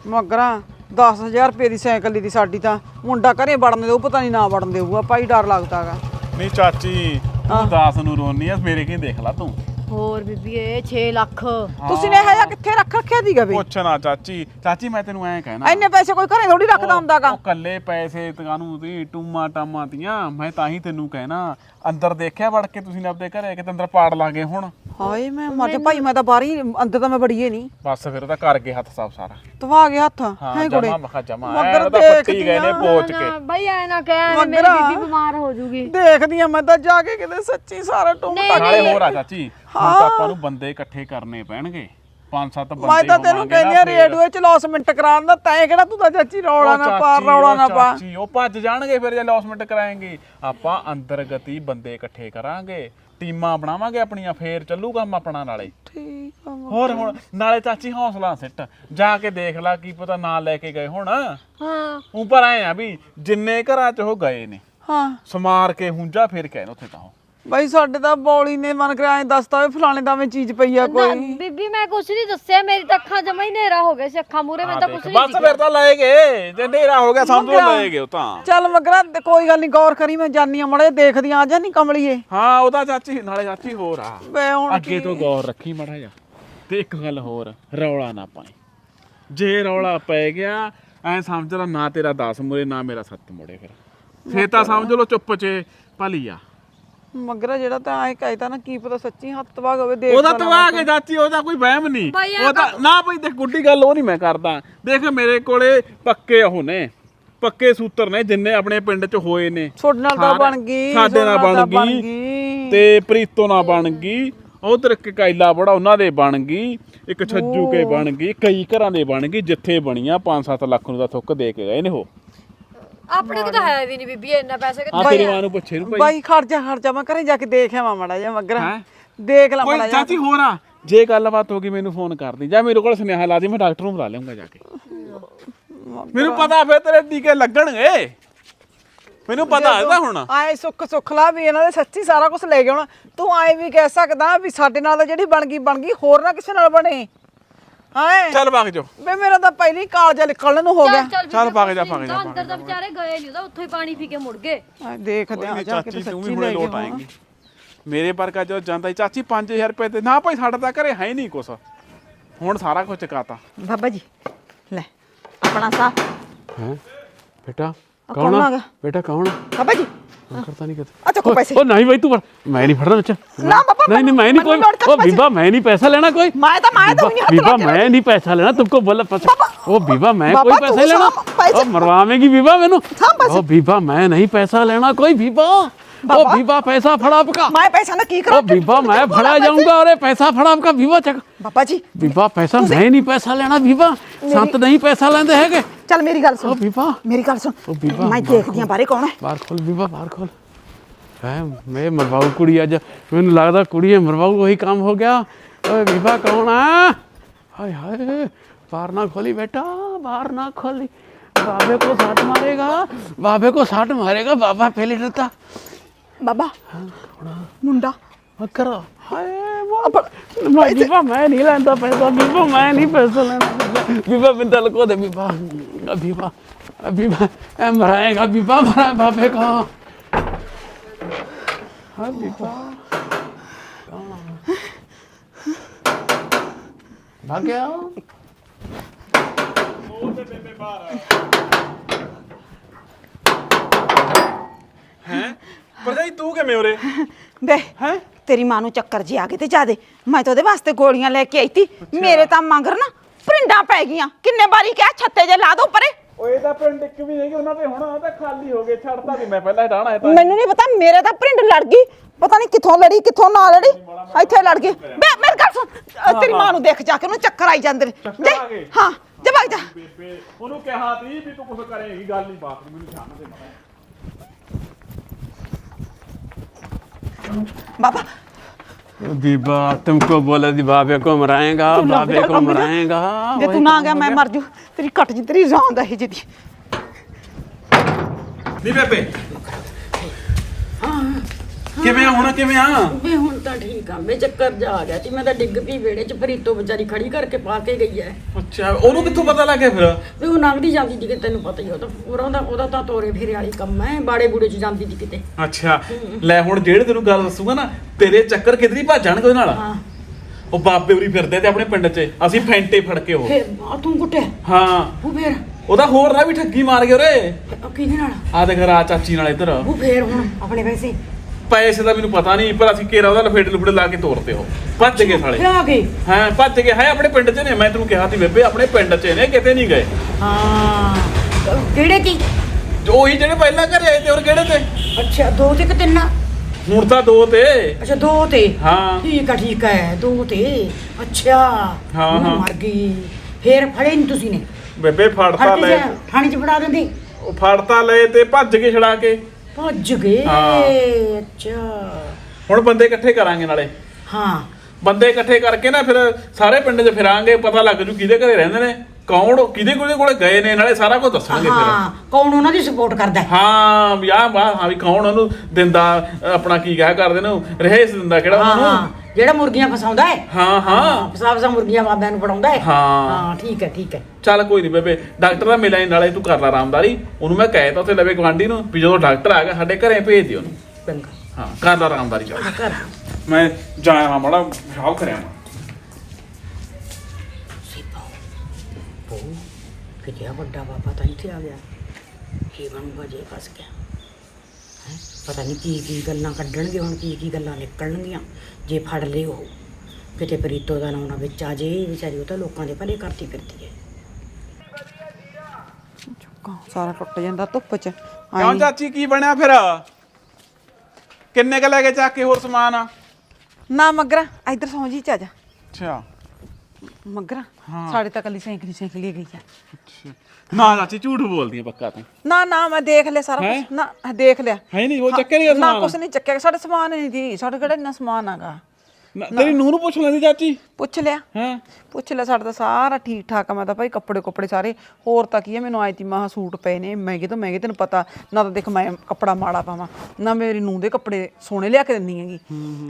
ਮਗਰਾ 10000 ਰੁਪਏ ਦੀ ਸਾਈਕਲ ਦੀ ਸਾਡੀ ਤਾਂ। ਮੁੰਡਾ ਘਰੇ ਵੜਨ ਦੇ ਉਹ ਪਤਾ ਨਹੀਂ ਨਾ ਵੜਨ ਦੇਊਗਾ। ਭਾਈ ਡਰ ਲੱਗਦਾਗਾ ਨਹੀਂ ਚਾਚੀ ਤੂੰ ਦਾਸ ਨੂੰ ਰੋਨੀ ਆ ਮੇਰੇ ਕੀ ਦੇਖ ਲਾ ਤੂੰ। ਹੋਰ ਬੀਬੀ ਇਹ 6 ਲੱਖ। ਤੁਸੀਂ ਨੇ ਇਹ ਜਿਹਾ ਕਿੱਥੇ ਰੱਖ ਰੱਖਿਆ ਦੀਗਾ ਬਈ ਪੁੱਛ ਨਾ ਚਾਚੀ। ਚਾਚੀ ਮੈਂ ਤੈਨੂੰ ਐਂ ਕਹਿਣਾ। ਇੰਨੇ ਪੈਸੇ ਕੋਈ ਘਰੇ ਥੋੜੀ ਰੱਖਦਾ ਹੁੰਦਾਗਾ। ਉਹ ਕੱਲੇ ਪੈਸੇ ਤਕਾਨੂੰ ਦੀ ਟੂਮਾ ਟਾਮਾ ਦੀਆਂ ਮੈਂ ਤਾਂ ਹੀ ਤੈਨੂੰ ਕਹਿਣਾ। ਅੰਦਰ ਦੇਖਿਆ ਵੜ ਕੇ ਤੁਸੀਂ ਨੇ ਆਪਦੇ ਘਰੇ ਕਿਤੇ ਅੰਦਰ ਪਾੜ ਲਾਗੇ ਹੁਣ। ਹਾਏ ਮੈਂ ਮਰ ਜਾ। ਭਾਈ ਮੈਂ ਤਾਂ ਬਾਹਰ ਹੀ ਅੰਦਰ ਤਾਂ ਮੈਂ ਬੜੀਏ ਨਹੀਂ ਬਸ ਫਿਰ ਤਾਂ ਕਰ ਗਏ ਹੱਥ ਸਾਫ਼ ਸਾਰਾ। ਤਵਾ ਗਿਆ ਹੱਥ ਹਾਂ ਹੈ ਕੁੜੇ? ਜਮਾ ਮਖਾ ਜਮਾ। ਮਗਰ ਤਾਂ ਪੱਟੀ ਗਏ ਨੇ ਪੋਚ ਕੇ। ਨਾ ਬਾਈ ਐ ਨਾ ਕਹਿ ਮੇਰੀ ਮਗਰਾ। ਬੀਬੀ ਬਿਮਾਰ ਹੋ ਜੂਗੀ। ਦੇਖਦੀ ਆ ਮੈਂ ਤਾਂ ਜਾ ਕੇ ਕਿਤੇ ਸੱਚੀ ਸਾਰਾ ਟੁੰਮ ਨਾਲੇ ਹੋਰ ਆ ਚਾਚੀ ਹੁਣ ਤਾਂ ਆਪਾਂ ਨੂੰ ਬੰਦੇ ਇਕੱਠੇ ਕਰਨੇ ਪੈਣਗੇ। ਪੰਜ ਸੱਤ ਬੰਦੇ ਮੈਂ ਤਾਂ ਤੈਨੂੰ ਹੋਵਾਂਗੇ ਨਾ ਕਹਿੰਦੀ ਆ ਫਿਰ। ਰੇਡੀਓ ਚ ਲੌਸਮੈਂਟ ਕਰਾਉਣ ਦਾ ਤੈਂ ਕਿਹੜਾ ਤੂੰ ਤਾਂ ਚਾਚੀ ਰੌਲਾ ਨਾ ਪਾ ਚਾਚੀ, ਰੌਲਾ ਉਹ ਨਾ ਪਾ। ਚਾਚੀ, ਉਹ ਭੱਜ ਜਾਣਗੇ ਫਿਰ ਜੇ ਲੌਸਮੈਂਟ ਕਰਾਏਂਗੇ। ਆਪਾਂ ਅੰਤਰਗਤੀ ਬੰਦੇ ਇਕੱਠੇ ਕਰਾਂਗੇ। ਟੀਮਾਂ ਬਣਾਵਾਂਗੇ ਆਪਣੀਆਂ ਫੇਰ ਚੱਲੂ ਕੰਮ ਆਪਣਾ ਨਾਲੇ। ਠੀਕ ਆ ਹੋਰ ਹੁਣ ਨਾਲੇ ਚਾਚੀ ਹੌਸਲਾ ਸਿੱਟ ਜਾ ਕੇ ਦੇਖ ਲੈ ਕੀ ਪਤਾ ਨਾਂ ਲੈ ਕੇ ਗਏ ਹੁਣ। ਹਾਂ। ਉੱਪਰ ਆਏ ਆ ਵੀ ਜਿੰਨੇ ਘਰਾਂ 'ਚ ਉਹ ਗਏ ਨੇ ਹਾਂ। ਸਮਾਰ ਕੇ ਹੁੰਜਾ ਫੇਰ ਕਹਿ ਉੱਥੇ ਤਾਂ ਉਹ। ਬਾਈ ਸਾਡੇ ਤਾਂ ਬੌਲੀ ਨੇ ਮਨ ਕਰਿਆ ਐਂ ਦੱਸਦਾ ਓਏ ਫਲਾਣੇ ਦਾ ਮੈਂ ਚੀਜ਼ ਪਈ ਆ ਨਾ, ਕੋਈ। ਬੀਬੀ ਮੈਂ ਕੁਛ ਨਹੀਂ ਦੱਸਿਆ ਮੇਰੀ ਤਾਂ ਅੱਖਾਂ ਜਮਾ ਹੀ ਹਨੇਰਾ ਹੋ ਗਿਆ ਸੀ ਅੱਖਾਂ ਮੂਰੇ ਮੈਂ ਤਾਂ ਕੁਛ ਨਹੀਂ ਬਸ ਫਿਰ ਤਾਂ ਲਏ ਗਏ ਜੇ ਹਨੇਰਾ ਹੋ ਗਿਆ ਸਮਝੋ ਲਏ ਗਏ ਉਹ ਤਾਂ। ਚੱਲ ਮਗਰਾ ਤੇ ਕੋਈ ਗੱਲ ਨਹੀਂ ਗੌਰ ਕਰੀ ਮੈਂ ਜਾਨੀ ਆ ਮੜੇ ਦੇਖਦੀ ਆ ਜਾ ਨਹੀਂ ਕਮਲੀਏ। ਹਾਂ ਉਹਦਾ ਚਾਚੀ ਨਾਲੇ ਚਾਚੀ ਹੋਰ ਆ। ਵੇ ਹੁਣ ਅੱਗੇ ਤੋਂ ਗੌਰ ਰੱਖੀ ਮੜਾ ਜਾ ਤੇ ਇੱਕ ਗੱਲ ਹੋਰ ਰੌਲਾ ਨਾ ਪਾਈ। ਜੇ ਰੌਲਾ ਪੈ ਗਿਆ ਐ ਸਮਝ ਲੈ ਨਾ ਤੇਰਾ 10 ਮੁੜੇ ਨਾ ਮੇਰਾ 7 ਮੁੜੇ ਫਿਰ। ਫੇਰ ਤਾਂ ਸਮਝ ਲਓ ਚੁੱਪ ਚ ਭਲੀ ਆ। ਮਗਰਾ ਜਿਹੜਾ ਤਾਂ ਐ ਕਹਿਤਾ ਨਾ ਕੀ ਪਤਾ ਸੱਚੀ ਹੱਥ ਤਵਾਗ ਹੋਵੇ ਦੇਖ ਉਹਦਾ ਤਾਂ ਤਵਾ ਕੇ ਚਾਚੀ ਉਹਦਾ ਕੋਈ ਵਹਿਮ ਨਹੀਂ। ਬਾਈ ਇਹ ਉਹ ਤਾਂ ਨਾ ਬਈ ਦੇਖ ਗੁੱਡੀ ਗੱਲ ਉਹ ਨਹੀਂ ਮੈਂ ਕਰਦਾ। ਦੇਖ ਮੇਰੇ ਕੋਲੇ ਪੱਕੇ ਉਹ ਨੇ ਪੱਕੇ ਸੂਤਰ ਨੇ ਜਿੰਨੇ ਆਪਣੇ ਪਿੰਡ ਚ ਹੋਏ ਨੇ। ਤੁਹਾਡੇ ਨਾਲ ਤਾਂ ਬਣ ਗਈ ਸਾਡੇ ਨਾਲ ਬਣ ਗਈ। ਤੇ ਪ੍ਰੀਤੋ ਨਾਲ ਬਣ ਗਈ। ਉਧਰ ਇੱਕ ਕੈਲਾ ਬੜਾ ਉਹਨਾਂ ਦੇ ਬਣ ਗਈ। ਇੱਕ ਛੱਜੂ ਕੇ ਬਣ ਗਈ। ਕਈ ਘਰਾਂ ਦੇ ਬਣ ਗਈ ਜਿੱਥੇ ਬਣੀਆਂ 5-7 ਲੱਖ ਨੂੰ ਦਾ ਥੁੱਕ ਦੇ ਕੇ ਗਏ ਨੇ ਉਹ। ਆਪਣੇ ਕੋਲ ਤਾਂ ਹੈ ਵੀ ਨਹੀਂ ਬੀਬੀ ਇੰਨਾ ਪੈਸੇ ਕਿ ਆ ਤੇਰੀ ਮਾਂ ਨੂੰ ਪੁੱਛੇ ਨੂੰ ਭਾਈ ਬਾਈ ਖੜ ਜਾ ਖੜ ਜਾ ਮੈਂ ਘਰੇ ਜਾ ਕੇ ਦੇਖ ਆਵਾਂ ਮੜਾ ਜਾ ਮਗਰਾ। ਹੈਂ? ਦੇਖ ਲਾ ਕੋਈ ਮੜਾ ਜਾ ਚਾਚੀ ਹੋਰ ਆ? ਜੇ ਗੱਲਬਾਤ ਹੋ ਗਈ ਮੈਨੂੰ ਫੋਨ ਕਰਦੀ। ਜਾਂ ਮੇਰੇ ਕੋਲ ਸੁਨੇਹਾ ਲਾ ਦੀ ਮੈਂ ਡਾਕਟਰ ਨੂੰ ਬੁਲਾ ਲਿਆਉਂਗਾ ਜਾ ਕੇ। ਮੈਨੂੰ ਪਤਾ ਫੇਰ ਤੇਰੇ ਟੀਕੇ ਲੱਗਣਗੇ। ਮੈਨੂੰ ਪਤਾ ਇਹਦਾ ਹੁਣ। ਆਏ ਸੁੱਖ ਸੁੱਖ ਲਾ ਵੀ ਇਹਨਾਂ ਦੇ ਸੱਚੀ ਸਾਰਾ ਕੁਝ ਲੈ ਗਿਆ ਹੁਣ ਤੂੰ ਆਏ ਵੀ ਕਹਿ ਸਕਦਾ ਵੀ ਸਾਡੇ ਨਾਲ ਤਾਂ ਜਿਹੜੀ ਬਣ ਗਈ ਬਣ ਗਈ ਹੋਰ ਨਾ ਕਿਸੇ ਨਾਲ ਬਣੇ। ਹਾਏ। ਚੱਲ ਵਗ ਜਾ ਵੇ ਮੇਰਾ ਤਾਂ ਪਹਿਲੀ ਕਾਲਜਾ ਨਿਕਲਣ ਨੂੰ ਹੋ ਗਿਆ। ਚੱਲ ਚੱਲ ਭੱਗ ਜਾ, ਭੱਗ ਜਾ, ਅੰਦਰ ਤਾਂ ਵਿਚਾਰੇ ਗਏ ਨਹੀਂ ਉਹਦਾ ਉੱਥੋਂ ਹੀ ਪਾਣੀ ਪੀ ਕੇ ਮੁੜ ਗਏ। ਆਏ ਦੇਖਦੇ ਆ ਜਾ ਕੇ ਤੇ ਵੀ ਸੱਚੀ ਹੁਣੇ ਲੈ ਲੋਟ ਆਏਂਗੀ। ਮੇਰੇ ਵਰਗਾ ਜਦੋਂ ਜਾਂਦਾ ਚਾਚੀ 5000 ਰੁਪਏ ਤੇ ਨਾ ਭਾਈ ਸਾਡਾ ਤਾਂ ਘਰੇ ਹੈ ਹੀ ਨਹੀਂ ਕੁਛ। ਹੁਣ ਸਾਰਾ ਕੁਝ ਚਕਾਤਾ। ਬਾਬਾ ਜੀ ਲੈ ਆਪਣਾ ਸਾ ਹੈ? ਬੇਟਾ ਕੌਣ ਆ? ਆ? ਬੇਟਾ ਕੌਣ ਆ? ਬਾਬਾ ਜੀ। ਮੈਂ ਕਰਤਾ ਫੜਦਾ ਮੈਂ ਨਹੀਂ ਕੋਈ ਉਹ ਬੀਬਾ ਮੈਂ ਨਹੀਂ ਪੈਸਾ ਲੈਣਾ ਕੋਈ। ਬੀਬਾ ਮੈਂ ਨਹੀਂ ਪੈਸਾ ਲੈਣਾ ਤੁਮਕੋ ਬੋਲ ਬੀਬਾ ਮੈਂ ਕੋਈ ਪੈਸਾ ਲੈਣਾ? ਉਹ ਮਰਵਾਵੇਂਗੀ ਬੀਬਾ ਮੈਨੂੰ। ਉਹ ਬੀਬਾ ਮੈਂ ਨਹੀਂ ਪੈਸਾ ਲੈਣਾ ਕੋਈ ਬੀਬਾ। ओ बीबा मैं नहीं पैसा लेना कोई बीबा ओ बाबा। बीबा पैसा फड़ा आपका मैं पैसा ना की ओ करा बीबा मैं फड़ा जाऊंगा अरे पैसा फड़ा आपका बीबा चक बाबा जी बीबा पैसा मैं नहीं पैसा लेना बीबा संत नहीं पैसा लेंदे हैगे चल मेरी गल ओ सुन बीबा मेरी गल सुन ओ बीबा मैं देखदी ਆਂ ਬਾਰੇ ਕੌਣ ਹੈ ਬਾਹਰ ਖੋਲ ਬੀਬਾ ਬਾਹਰ ਖੋਲ ਹੈ ਮੈਂ ਮਰਵਾਉ ਕੁੜੀ ਅੱਜ ਮੈਨੂੰ ਲੱਗਦਾ ਕੁੜੀ ਮਰਵਾਉ ਉਹੀ ਕੰਮ ਹੋ ਗਿਆ ਓਏ ਬੀਬਾ ਕੌਣ ਆ ਹਾਏ ਹਾਏ ਬਾਹਰ ਨਾ ਖੋਲੀ ਬੇਟਾ ਬਾਹਰ ਨਾ ਖੋਲੀ ਬਾਬੇ को साथ मारेगा बाबे को साथ मारेगा बाबा पहले डरता ਬਾਬਾ। ਮੁੰਡਾ। ਬੱਕਰਾ। ਹਾਏ ਬਾਬਾ ਬੀਬਾ ਮੈਂ ਨਹੀਂ ਲੈਂਦਾ ਪੈਸਾ ਬੀਬਾ ਮੈਂ ਨਹੀਂ ਪੈਸਾ ਲੈਂਦਾ ਬੀਬਾ ਬਿੰਦਾ ਲਕੋ ਦੇ ਬੀਬਾ। ਬੀਬਾ ਬੀਬਾ ਐ ਮਰਾਏਗਾ ਬੀਬਾ ਮਰਾ ਬਾਬੇ ਕੋ। ਹਾਂ ਬੀਬਾ। ਭਾਗ ਗਿਆ ਉਹ? ਤੇ ਬੇਬੇ ਬਾਹਰ ਹੈ? ਭਰਜਾਈ ਤੂੰ ਕਿਵੇਂ ਉਰੇ? ਵੇ ਤੇਰੀ ਮਾਂ ਨੂੰ ਚੱਕਰ ਜੀ ਆ ਗਏ ਤੇ ਜਾਦੇ ਮੈਂ ਤਾਂ ਉਹਦੇ ਵਾਸਤੇ ਗੋਲੀਆਂ ਲੈ ਕੇ ਆਈ ਤੀ। ਮੇਰੇ ਤਾਂ ਮੰਗਰ ਨਾ ਪ੍ਰਿੰਡਾਂ ਪੈ ਗਈਆਂ। ਕਿੰਨੇ ਵਾਰੀ ਕਿਹਾ ਛੱਤੇ ਜੇ ਲਾ ਦੋ ਪਰੇ। ਓਏ ਤਾਂ ਪਿੰਡ ਇੱਕ ਵੀ ਨਹੀਂ ਉਹਨਾਂ ਦੇ ਹੁਣ ਉਹ ਤਾਂ ਖਾਲੀ ਹੋ ਗਏ ਛੱਡਤਾ ਵੀ ਮੈਂ ਪਹਿਲਾਂ ਹਟਾਣਾ ਹੈ ਤਾਂ। ਮੈਨੂੰ ਨਹੀਂ ਪਤਾ ਮੇਰੇ ਤਾਂ ਪ੍ਰਿੰਡ ਲੜ ਗਈ। ਪਤਾ ਨਹੀਂ ਕਿੱਥੋਂ ਲੜੀ ਕਿੱਥੋਂ ਨਾ ਲੜੀ। ਇੱਥੇ ਲੜ ਗਈ। ਵੇ ਮੇਰੀ ਗੱਲ ਸੁਣ। ਅਹ ਤੇਰੀ ਮਾਂ ਨੂੰ ਦੇਖ ਜਾ ਕੇ ਉਹਨੂੰ ਚੱਕਰ ਆਈ ਜਾਂਦੇ ਨੇ। ਆ ਗਏ? ਹਾਂ ਜਾ। ਭੱਜ ਜਾ ਬੇਬੇ ਉਹਨੂੰ ਕਿਹਾ ਤੀ ਵੀ ਤੂੰ ਕੁਝ ਕਰੇਂਗੀ ਗੱਲ ਨਹੀਂ ਬਾਤ ਨੀ, ਮੈਨੂੰ ਛੱਡ ਦੇ ਮਾੜਾ। बीबा तुमको बोला थी बाबे को मराएगा बाबे को मराएगा ਜੇ ਤੂੰ ਨਾ ਗਿਆ ਮੈਂ ਮਰ ਜੂ ਤੇਰੀ ਕੱਟ ਜੀ ਤੇਰੀ ਜਾਨ ਦਾ ਇਹ ਜਿਹਦੀ ਨਹੀਂ ਬੇਬੇ ਕਿਵੇਂ ਆ ਹੁਣ ਕਿਵੇਂ ਆ? ਵੇ ਹੁਣ ਤਾਂ ਠੀਕ ਆ ਵੇ ਚੱਕਰ ਜਾ ਆ ਗਿਆ ਸੀ ਮੈਂ ਤਾਂ ਡਿੱਗ ਪਈ ਵੇੜੇ 'ਚ ਫਰੀਤੋ ਵਿਚਾਰੀ ਖੜੀ ਕਰਕੇ ਪਾ ਕੇ ਗਈ ਐ। ਅੱਛਾ ਉਹਨੂੰ ਕਿੱਥੋਂ ਪਤਾ ਲੱਗਿਆ ਫਿਰ? ਵੇ ਉਹ ਲੰਘਦੀ ਜਾਂਦੀ ਸੀ ਕਿਤੇ ਤੈਨੂੰ ਪਤਾ ਹੀ ਆ, ਉਹ ਤਾਂ ਪੂਰਾ ਉਹਦਾ ਉਹਦਾ ਤਾਂ ਤੋਰੇ ਫੇਰੇ ਵਾਲੀ ਕੰਮ ਐ ਬਾੜੇ ਬੂੜੇ 'ਚ ਜਾਂਦੀ ਸੀ ਕਿਤੇ। ਅੱਛਾ ਲੈ ਹੁਣ ਜਿਹੜੇ ਤੈਨੂੰ ਗੱਲ ਦੱਸੂਗਾ ਨਾ ਤੇਰੇ ਚੱਕਰ ਕਿਧਰੀ ਭੱਜਣਗੇ ਉਹਦੇ ਨਾਲ? ਹਾਂ। ਉਹ ਬਾਬੇ ਉਰੀ ਫਿਰਦੇ ਤੇ ਆਪਣੇ ਪਿੰਡ 'ਚ ਅਸੀਂ ਫੈਂਟੇ ਫੜ ਕੇ ਉਹ। ਫੇਰ ਆ ਤੂੰ ਕੁੱਟਿਆ? ਹਾਂ। ਉਹ ਫੇਰ? ਉਹਦਾ ਹੋਰ ਨਾ ਵੀ ਠੱਗੀ ਮਾਰ ਗਏ ਉਰੇ। ਉਹ ਕਿਹਦੇ ਨਾਲ? ਆ ਦੇਖ ਰਾ ਚਾਚੀ ਨਾਲ ਇੱਧਰ। ਉਹ ਫੇਰ ਹੁਣ ਆਪਣੇ ਪੈਸੇ ਪੈਸੇ ਦਾ ਮੈਨੂੰ ਪਤਾ ਨਹੀਂ ਪਰ ਅਸੀਂ ਕੇਰਾ ਉਹਦਾ ਲਫੇਟ ਲੁਫੜੇ ਲਾ ਕੇ ਤੋਰਤੇ ਉਹ। ਭੱਜ ਗਏ ਸਾਲੇ। ਆ ਗਏ ਹਾਂ ਭੱਜ ਗਏ। ਹੈ ਆਪਣੇ ਪਿੰਡ 'ਚ ਨੇ ਮੈਂ ਤੈਨੂੰ ਕਿਹਾ ਸੀ ਬੇਬੇ ਆਪਣੇ ਪਿੰਡ 'ਚ ਨੇ ਕਿਤੇ ਨਹੀਂ ਗਏ। ਹਾਂ। ਕਿਹੜੇ ਕੀ? ਜੋ ਉਹੀ ਜਿਹੜੇ ਪਹਿਲਾਂ ਘਰੇ ਆਏ ਤੇ ਹੋਰ ਕਿਹੜੇ ਤੇ? ਅੱਛਾ ਦੋ ਤੇ ਕਿ ਤਿੰਨ? ਆ? ਹੁਣ ਤਾਂ ਦੋ ਤੇ। ਅੱਛਾ ਦੋ ਤੇ? ਹਾਂ। ਠੀਕ ਆ ਠੀਕ ਹੈ ਦੋ ਤੇ। ਅੱਛਾ। ਹਾਂ, ਹਾਂ। ਮਰ ਗਈ। ਫੇਰ ਫੜੇ ਨਹੀਂ ਤੁਸੀਂ ਨੇ? ਬੇਬੇ ਫੜਤਾ ਫੜ ਕੇ ਲੈ। ਜਾ, ਥਾਣੇ 'ਚ ਫੜਾ ਦਿੰਦੇ? ਉਹ ਫੜਤਾ ਲਏ ਤੇ ਭੱਜ ਕੇ ਛੜਾ ਕੇ। ਭੱਜ ਗਏ। ਹਾਂ। ਅੱਛਾ। ਹੁਣ ਬੰਦੇ ਇਕੱਠੇ ਕਰਾਂਗੇ ਨਾਲੇ। ਹਾਂ। ਬੰਦੇ ਇਕੱਠੇ ਕਰਕੇ ਨਾ ਫਿਰ ਸਾਰੇ ਪਿੰਡ 'ਚ ਫਿਰਾਂਗੇ ਪਤਾ ਲੱਗ ਜੂ ਕਿਹਦੇ ਘਰੇ ਰਹਿੰਦੇ ਨੇ ਕੌਣ ਕਿਹਦੇ ਕੋਲੇ ਕੋਲੇ ਗਏ ਨੇ ਨਾਲੇ ਸਾਰਾ ਕੁਝ ਦੱਸਾਂਗੇ ਫਿਰ। ਹਾਂ ਕੌਣ ਉਹਨਾਂ ਦੀ ਸਪੋਰਟ ਕਰਦਾ ਹੈ? ਹਾਂ ਵੀ ਆਹ ਵਾਹ ਹਾਂ ਵੀ ਕੌਣ ਉਹਨੂੰ ਦਿੰਦਾ ਅਹ ਆਪਣਾ ਕੀ ਕਹਿਆ ਕਰਦੇ ਨੇ ਰਹਿਸ ਦਿੰਦਾ ਕਿਹੜਾ ਹਾਂ ਉਹਨੂੰ ਹਾਂ। ਜਿਹੜਾ ਮੁਰਗੀਆਂ ਫਸਾਉਂਦਾ ਹੈ? ਹਾਂ ਹਾਂ। ਫਸਾ ਫਸਾ ਮੁਰਗੀਆਂ ਬਾਬਿਆਂ ਨੂੰ ਫੜਾਉਂਦਾ ਹੈ? ਹਾਂ। ਹਾਂ ਠੀਕ ਹੈ ਠੀਕ ਹੈ। ਚੱਲ ਕੋਈ ਨਹੀਂ ਬੇਬੇ ਡਾਕਟਰ ਦਾ ਮਿਲਿਆ ਨੀ, ਨਾਲੇ ਤੂੰ ਕਰ ਲੈ ਆਰਾਮਦਾਰੀ। ਉਹਨੂੰ ਮੈਂ ਕਹਿ ਤਾ ਉੱਥੇ ਲਵੇ ਗਵਾਂਢੀ ਨੂੰ ਵੀ ਜਦੋਂ ਡਾਕਟਰ ਆ ਗਿਆ ਸਾਡੇ ਘਰੇ ਭੇਜ ਦਿਓ ਉਹਨੂੰ। ਚੰਗਾ। ਹਾਂ ਕਰ ਲੈ ਆਰਾਮਦਾਰੀ ਚੱਲ। ਕਰ। ਮੈਂ ਜਾਇਆ ਮਾੜਾ ਸ਼ਾਹ ਕਰਿਆ ਉਹ ਕਿਤੇ ਆ ਵੱਡਾ ਬਾਬਾ ਤਾਂ ਇੱਥੇ ਆ ਗਿਆ। ਕੀ ਬਣੂਗਾ ਜੇ ਫਸ ਗਿਆ। ਪਤਾ ਨਹੀਂ ਕੀ ਕੀ ਗੱਲਾਂ ਕੱਢਣਗੇ ਹੁਣ ਕੀ ਕੀ ਗੱਲਾਂ ਨਿਕਲਣਗੀਆਂ ਜੇ ਫੜ ਲਏ ਉਹ। ਕਿਤੇ ਪ੍ਰੀਤੋ ਦਾ ਨਾਮ ਨਾ ਵਿੱਚ ਆ ਜੇ ਵਿਚਾਰੀ ਉਹ ਤਾਂ ਲੋਕਾਂ ਦੇ ਭਲੇ ਕਰਤੀ ਫਿਰਦੀ ਹੈ। ਕਾਂ ਸਾਰਾ ਟੁੱਟ ਜਾਂਦਾ ਧੁੱਪ 'ਚ। ਕਿਉਂ। ਚਾਚੀ ਕੀ ਬਣਿਆ ਫਿਰ? ਕਿੰਨੇ ਕ ਲੈ ਕੇ ਚੱਕ ਕੇ ਹੋਰ ਸਮਾਨ ਆ? ਨਾ ਮਗਰਾ ਇੱਧਰ ਸੌਂ ਜੀ ਚ ਆ ਜਾ ਅੱਛਾ। ਮਗਰਾ ਸਾਡੇ ਤਾਂ ਕੱਲੀ ਸਾਈਕਲੀ ਸਾਈਕਲੀ ਗਈ ਆ। ਨਾ ਚਾਚੀ ਝੂਠ ਬੋਲਦੀ ਆ ਪੱਕਾ ਤੂੰ। ਨਾ ਨਾ ਮੈਂ ਦੇਖ ਲਿਆ ਸਾਰਾ? ਕੁਝ ਨਾ ਦੇਖ ਲਿਆ। ਹੈ ਨਹੀਂ ਉਹ ਚੱਕੇ ਨਹੀਂ ਨਾ ਸਮਾਨ? ਕੁਛ ਨਹੀਂ ਚੱਕਿਆ। ਸਾਡੇ ਸਮਾਨ ਨਹੀਂ ਦੀ ਸਾਡੇ ਕਿਹੜਾ ਇੰਨਾ ਸਮਾਨ ਆਗਾ ਨਾ, ਤੇਰੀ ਨੂੰਹ ਨੂੰ ਪੁੱਛ ਲੈਂਦੀ ਚਾਚੀ? ਪੁੱਛ ਲਿਆ। ਹਾਂ? ਪੁੱਛ ਲਿਆ ਸਾਡਾ ਤਾਂ ਸਾਰਾ ਠੀਕ ਠਾਕ ਆ ਮੈਂ ਤਾਂ ਭਾਈ ਕੱਪੜੇ ਕੁੱਪੜੇ ਸਾਰੇ। ਹੋਰ ਤਾਂ ਕੀ ਆ ਮੈਨੂੰ ਆਈ ਤੀ ਮਾਹ ਸੂਟ ਪਏ ਨੇ ਮਹਿੰਗੇ ਤੋਂ ਮਹਿੰਗੇ ਤੈਨੂੰ ਪਤਾ। ਨਾ ਤਾਂ ਦੇਖ ਮੈਂ ਕੱਪੜਾ ਮਾੜਾ ਪਾਵਾਂ ਨਾ ਮੇਰੀ ਨੂੰਹ ਦੇ ਕੱਪੜੇ ਸੋਹਣੇ ਲਿਆ ਕੇ ਦਿੰਨੀ ਹੈਗੀ।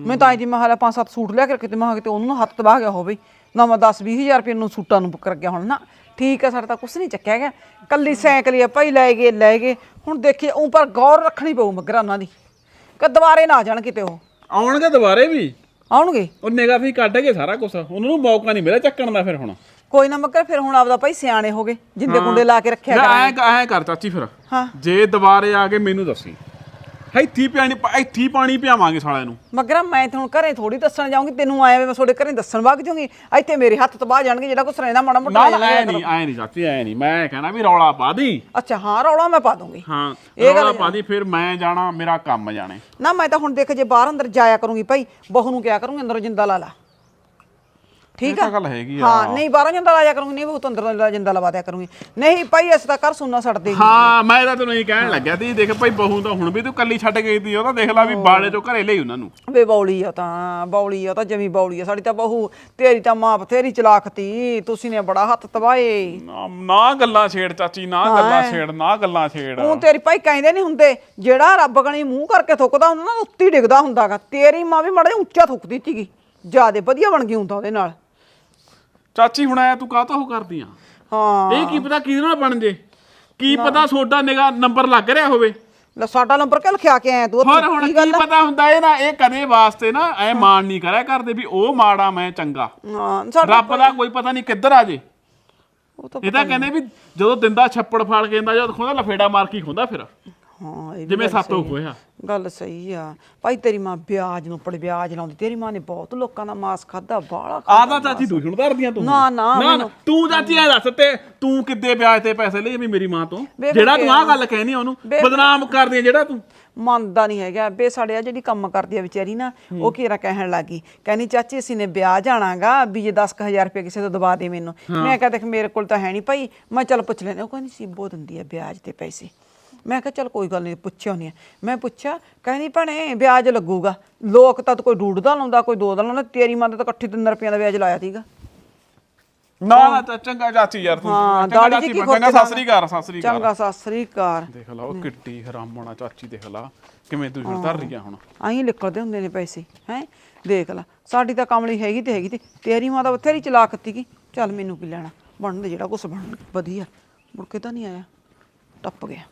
ਮੈਂ ਤਾਂ ਆਈ ਤੀ ਮਹਾਲਾ ਪੰਜ ਸੱਤ ਸੂਟ ਲਿਆ ਕੇ ਰੱਖੇ ਤੇ ਮਹਾ ਕਿਤੇ ਉਹਨੂੰ ਨਾ ਹੱਥ ਤਬਾਹ ਗਿਆ ਹੋਵੇ ਨਾ ਮੈਂ 10 20000 ਰੁਪਏ ਨੂੰ ਸੂਟਾਂ ਨੂੰ ਬੁੱਕ ਕਰ ਗਿਆ ਹੁਣ ਨਾ। ਠੀਕ ਆ ਸਾਡਾ ਤਾਂ ਕੁਛ ਨਹੀਂ ਚੱਕਿਆ ਗਿਆ ਕੱਲੀ ਸਾਈਕਲ ਹੀ ਆ ਭਾਈ ਲੈ ਗਏ ਲੈ ਗਏ। ਹੁਣ ਦੇਖੀਏ ਉਹ ਪਰ ਗੌਰ ਰੱਖਣੀ ਪਊ ਮਗਰ ਉਹਨਾਂ ਦੀ। ਕਿ ਦੁਬਾਰੇ ਨਾ ਆ ਜਾਣ ਕਿਤੇ ਉਹ। ਆਉਣਗੇ ਦੁਬਾਰੇ ਵੀ? ਆਉਣਗੇ? ਉਹ ਨਿਗਾਹ ਫੀ ਕੱਢਗੇ ਸਾਰਾ ਕੁਝ ਉਹਨਾਂ ਨੂੰ ਮੌਕਾ ਨਹੀਂ ਮਿਲਿਆ ਚੱਕਣ ਦਾ ਫਿਰ ਹੁਣ। ਕੋਈ ਨਾ ਮਗਰ ਫਿਰ ਹੁਣ ਆਪਦਾ ਭਾਈ ਸਿਆਣੇ ਹੋ ਗਏ। ਜਿੰਦੇ ਕੁੰਡੇ ਲਾ ਕੇ ਰੱਖਿਆ ਕਰਾਂਗੇ। ਐ ਐ ਕਰ ਚਾਚੀ ਫਿਰ। ਹਾਂ। ਜੇ ਦੁਬਾਰੇ ਆ ਕੇ ਮੈਨੂੰ ਦੱਸੀ। ਇੱਥੀ ਪਾਣੀ ਇੱਥੀ ਪਾਣੀ ਪਿਆਵਾਂਗੇ ਸਾਲਿਆਂ ਨੂੰ। ਮਗਰ ਮੈਂ ਤਾਂ ਹੁਣ ਘਰੇ ਥੋੜੀ ਦੱਸਣ ਜਾਊਂਗੀ ਤੈਨੂੰ ਆਇਆ ਮੈਂ ਤੁਹਾਡੇ ਘਰੇ ਦੱਸਣ ਵਗ ਜਾਊਂਗੀ। ਇੱਥੇ ਮੇਰੇ ਹੱਥ ਤੋਂ ਬਾਹਰ ਜਾਣਗੇ ਜਿਹੜਾ ਕੁਛ ਰਹਿੰਦਾ ਮਾੜਾ ਮੋਟਾ ਨਾ ਨਾ ਐ ਨਹੀਂ ਐ ਨਹੀਂ ਚਾਚੀ ਐ ਨਹੀਂ। ਮੈਂ ਕਹਿਣਾ ਵੀ ਰੌਲਾ ਪਾ ਦੀ। ਅੱਛਾ ਹਾਂ ਰੌਲਾ ਮੈਂ ਪਾ ਦੂੰਗੀ। ਹਾਂ ਰੌਲਾ ਪਾ ਦੀ ਫਿਰ ਮੈਂ ਜਾਣਾ ਮੇਰਾ ਕੰਮ ਜਾਣੇ। ਨਾ ਮੈਂ ਤਾਂ ਹੁਣ ਦੇਖ ਜੇ ਬਾਹਰ ਅੰਦਰ ਜਾਇਆ ਕਰੂੰਗੀ ਭਾਈ ਬਹੂ ਨੂੰ ਕਿਹਾ ਕਰੂੰਗੀ ਅੰਦਰੋਂ ਜਿੰਦਾ ਲਾ ਲਾ। ਠੀਕ ਆ? ਗੱਲ ਹੈਗੀ ਆ। ਹਾਂ ਨਹੀਂ ਬਾਹਰੋਂ ਜਿੰਦਾ ਲਾਇਆ ਕਰੂੰਗੀ ਨਹੀਂ ਬਹੂ ਤੋਂ ਅੰਦਰੋਂ ਜਿੰਦਾ ਲਵਾ ਦਿਆ ਕਰੂੰਗੀ। ਨਹੀਂ ਭਾਈ ਅਸੀਂ ਤਾਂ ਘਰ ਸੁਣਨਾ ਛੱਡਦੇ ਹਾਂ ਮੈਂ ਤਾਂ ਤੈਨੂੰ ਇਹ ਕਹਿਣ ਲੱਗਿਆ ਤੀ ਦੇਖ ਭਾਈ ਬਹੂ ਤਾਂ ਹੁਣ ਵੀ ਤੂੰ ਕੱਲੀ ਛੱਡ ਗਈ ਤੀ ਉਹ ਤਾਂ ਦੇਖ ਲੈ ਵੀ ਬਾੜੇ ਤੋਂ ਘਰੇ ਲਈ ਉਹਨਾਂ ਨੂੰ। ਵੇ ਬੌਲੀ ਆ ਤਾਂ ਬੌਲੀ ਆ ਤਾਂ ਜਮੀ ਬੌਲੀ ਆ। ਸਾਡੀ ਤਾਂ ਬਹੂ ਤੇਰੀ ਤਾਂ ਮਾਂ ਬਥੇਰੀ ਚਲਾਕ ਤੀ ਤੁਸੀਂ ਨੇ ਬੜਾ ਹੱਥ ਤਵਾਏ ਨਾ ਨਾ ਗੱਲਾਂ ਛੇੜ ਚਾਚੀ ਨਾ ਗੱਲਾਂ ਛੇੜ ਨਾ ਗੱਲਾਂ ਛੇੜ। ਉਹ ਤੇਰੀ ਭਾਈ ਕਹਿੰਦੇ ਨਹੀਂ ਹੁੰਦੇ ਜਿਹੜਾ ਰੱਬ ਗਣੀ ਮੂੰਹ ਕਰਕੇ ਥੁੱਕਦਾ ਹੁੰਦਾ ਨਾ ਉੱਤੀ ਡਿੱਗਦਾ ਹੁੰਦਾਗਾ। ਤੇਰੀ ਮਾਂ ਵੀ ਮਾੜਾ ਉੱਚਾ ਥੁੱਕਦੀ ਸੀਗੀ ਜਿਆਦੇ ਵਧੀਆ ਬਣ ਗਈ ਹੁੰਦਾ ਉਹਦੇ ਨਾਲ। ਚਾਚੀ ਹੁਣ ਆਇਆ ਤੂੰ ਕਾਹਤੋਂ ਉਹ ਕਰਦੀ ਆ? ਹਾਂ। ਇਹ ਕੀ ਪਤਾ ਕਿਹਦੇ ਨਾਲ ਬਣ ਜੇ? ਕੀ ਪਤਾ ਸੋਡਾ ਨਿਗਾ ਨੰਬਰ ਲੱਗ ਰਿਹਾ ਹੋਵੇ? ਲੈ ਸਾਡਾ ਨੰਬਰ ਕਿਉਂ ਲਿਖਿਆ ਕੇ ਆਇਆ ਤੂੰ? ਹੋਰ ਹੁਣ ਕੀ ਪਤਾ ਹੁੰਦਾ ਇਹ ਨਾ ਇਹ ਕਦੇ ਵਾਸਤੇ ਨਾ ਐ ਮਾਣ ਨਹੀਂ ਕਰਿਆ ਕਰਦੇ ਵੀ ਉਹ ਮਾੜਾ ਮੈਂ ਚੰਗਾ। ਹਾਂ ਸਾਡਾ ਰੱਬ ਦਾ ਕੋਈ ਪਤਾ ਨਹੀਂ ਕਿੱਧਰ ਆ ਜੇ। ਉਹ ਤਾਂ ਇਹ ਤਾਂ ਕਹਿੰਦੇ ਵੀ ਜਦੋਂ ਦਿੰਦਾ ਛੱਪੜ ਫਾੜ ਕੇ ਦਿੰਦਾ ਜਦੋਂ ਖੁੰਦਾ ਲਫੇੜਾ ਮਾਰ ਕੇ ਹੀ ਖੁੰਦਾ ਫਿਰ। ਹਾਂ ਇਹ ਵੀ ਜਿਵੇਂ ਗੱਲ ਸਾਤੋਂ ਸਹੀ ਹੋਇਆ ਗੱਲ ਸਹੀ ਆ। ਭਾਈ ਤੇਰੀ ਮਾਂ ਵਿਆਜ ਨੂੰ ਪੜ ਵਿਆਜ ਲਾਉਂਦੀ ਤੇਰੀ ਮਾਂ ਨੇ ਬਹੁਤ ਲੋਕਾਂ ਦਾ ਮਾਸ ਖਾਦਾ ਬਾਹਲਾ ਆਦਾ ਚਾਚੀ ਹੁਣ ਧਰਦੀਆਂ ਤੂੰ। ਨਾ, ਨਾ, ਮੈਨੂੰ- ਤੂੰ ਚਾਚੀ ਐ ਦੱਸ ਤੇ ਤੂੰ ਕਿੱਦੇ ਵਿਆਜ ਤੇ ਪੈਸੇ ਲਏ ਵੀ ਮੇਰੀ ਮਾਂ ਤੋਂ? ਜਿਹੜਾ ਤੂੰ ਆਹ ਗੱਲ ਕਹਿਨੀ ਆ ਉਹਨੂੰ ਬਦਨਾਮ ਕਰਦੀ ਆ ਜਿਹੜਾ ਤੂੰ। ਮੰਨਦਾ ਨਹੀਂ ਹੈਗਾ। ਬੇ ਸਾਡੇ ਆ ਜਿਹੜੀ ਕੰਮ ਕਰਦੀ ਆ ਵਿਚਾਰੀ ਨਾ ਉਹ ਕੀਰਾ ਕਹਿਣ ਲੱਗੀ? ਕਹਿੰਦੀ ਚਾਚੀ ਅਸੀਂ ਨੇ ਵਿਆਹ ਜਾਣਾਗਾ ਵੀ ਜੇ 10000 ਰੁਪਏ ਕਿਸੇ ਤੋਂ ਦਵਾ ਦੇ ਮੈਨੂੰ। ਮੈਂ ਕਿਹਾ ਦੇਖ ਮੇਰੇ ਕੋਲ ਤਾਂ ਹੈ ਨਹੀਂ ਭਾਈ। ਮੈਂ ਚੱਲ ਪੁੱਛ ਲੈਨੇ ਉਹ ਕਹਿੰਦੀ ਸੀਬੋ ਦਿੰਦੀ ਆ ਵਿਆਜ ਤੇ ਪੈਸੇ। ਮੈਂ ਕਿਹਾ ਚੱਲ ਕੋਈ ਗੱਲ ਨਹੀਂ ਪੁੱਛਿਓ ਨਹੀਂ ਮੈਂ ਪੁੱਛਿਆ ਕਹਿੰਦੀ ਭਣੇ ਵਿਆਜ ਲੱਗੂਗਾ। ਲੋਕ ਤਾਂ ਕੋਈ ਡੂਡ ਦਾ ਲਾਉਂਦਾ ਕੋਈ ਦੋ ਦਾ ਲਾਉਂਦਾ ਤੇਰੀ ਮਾਂ ਨੇ ਤਾਂ ਇਕੱਠੇ 3 ਰੁਪਈਆਂ ਦਾ ਵਿਆਜ ਲਾਇਆ ਸੀਗਾ। ਨਾ ਨਾ ਤਾਂ ਚੰਗਾ ਚਾਚੀ ਯਾਰ ਤੂੰ। ਹਾਂ ਚੰਗਾ ਦਾੜੀ ਚਾਚੀ ਜੀ ਕੀ ਚੰਗਾ ਖੋਤੇ ਸਤਿ ਸ੍ਰੀ ਅਕਾਲ ਸਤਿ ਸ੍ਰੀ ਅਕਾਲ ਚੰਗਾ ਸਤਿ ਸ੍ਰੀ ਅਕਾਲ ਦੇਖ ਲਾ ਉਹ ਕਿੱਡੀ ਹਰਾਮਣਾ ਚਾਚੀ ਦੇਖ ਲਾ ਕਿਵੇਂ ਤੂੰ ਹੁਣ ਧਰ ਰਹੀ ਆ ਹੁਣ। ਆਹੀਂ ਨਿਕਲਦੇ ਹੁੰਦੇ ਨੇ ਪੈਸੇ ਹੈ? ਦੇਖ ਲੈ ਸਾਡੀ ਤਾਂ ਕਮਲੀ ਹੈਗੀ ਤੇ ਹੈਗੀ ਤੇ ਤੇਰੀ ਮਾਂ ਤਾਂ ਬਥੇਰੀ ਚਲਾਕ ਤੀ ਚੱਲ ਮੈਨੂੰ ਕੀ ਲੈਣਾ ਬਣਦੇ ਜਿਹੜਾ ਕੁਛ ਬਣ ਵਧੀਆ। ਮੁੜ ਕੇ ਤਾਂ ਨਹੀਂ ਆਇਆ ਟੱਪ ਗਿਆ।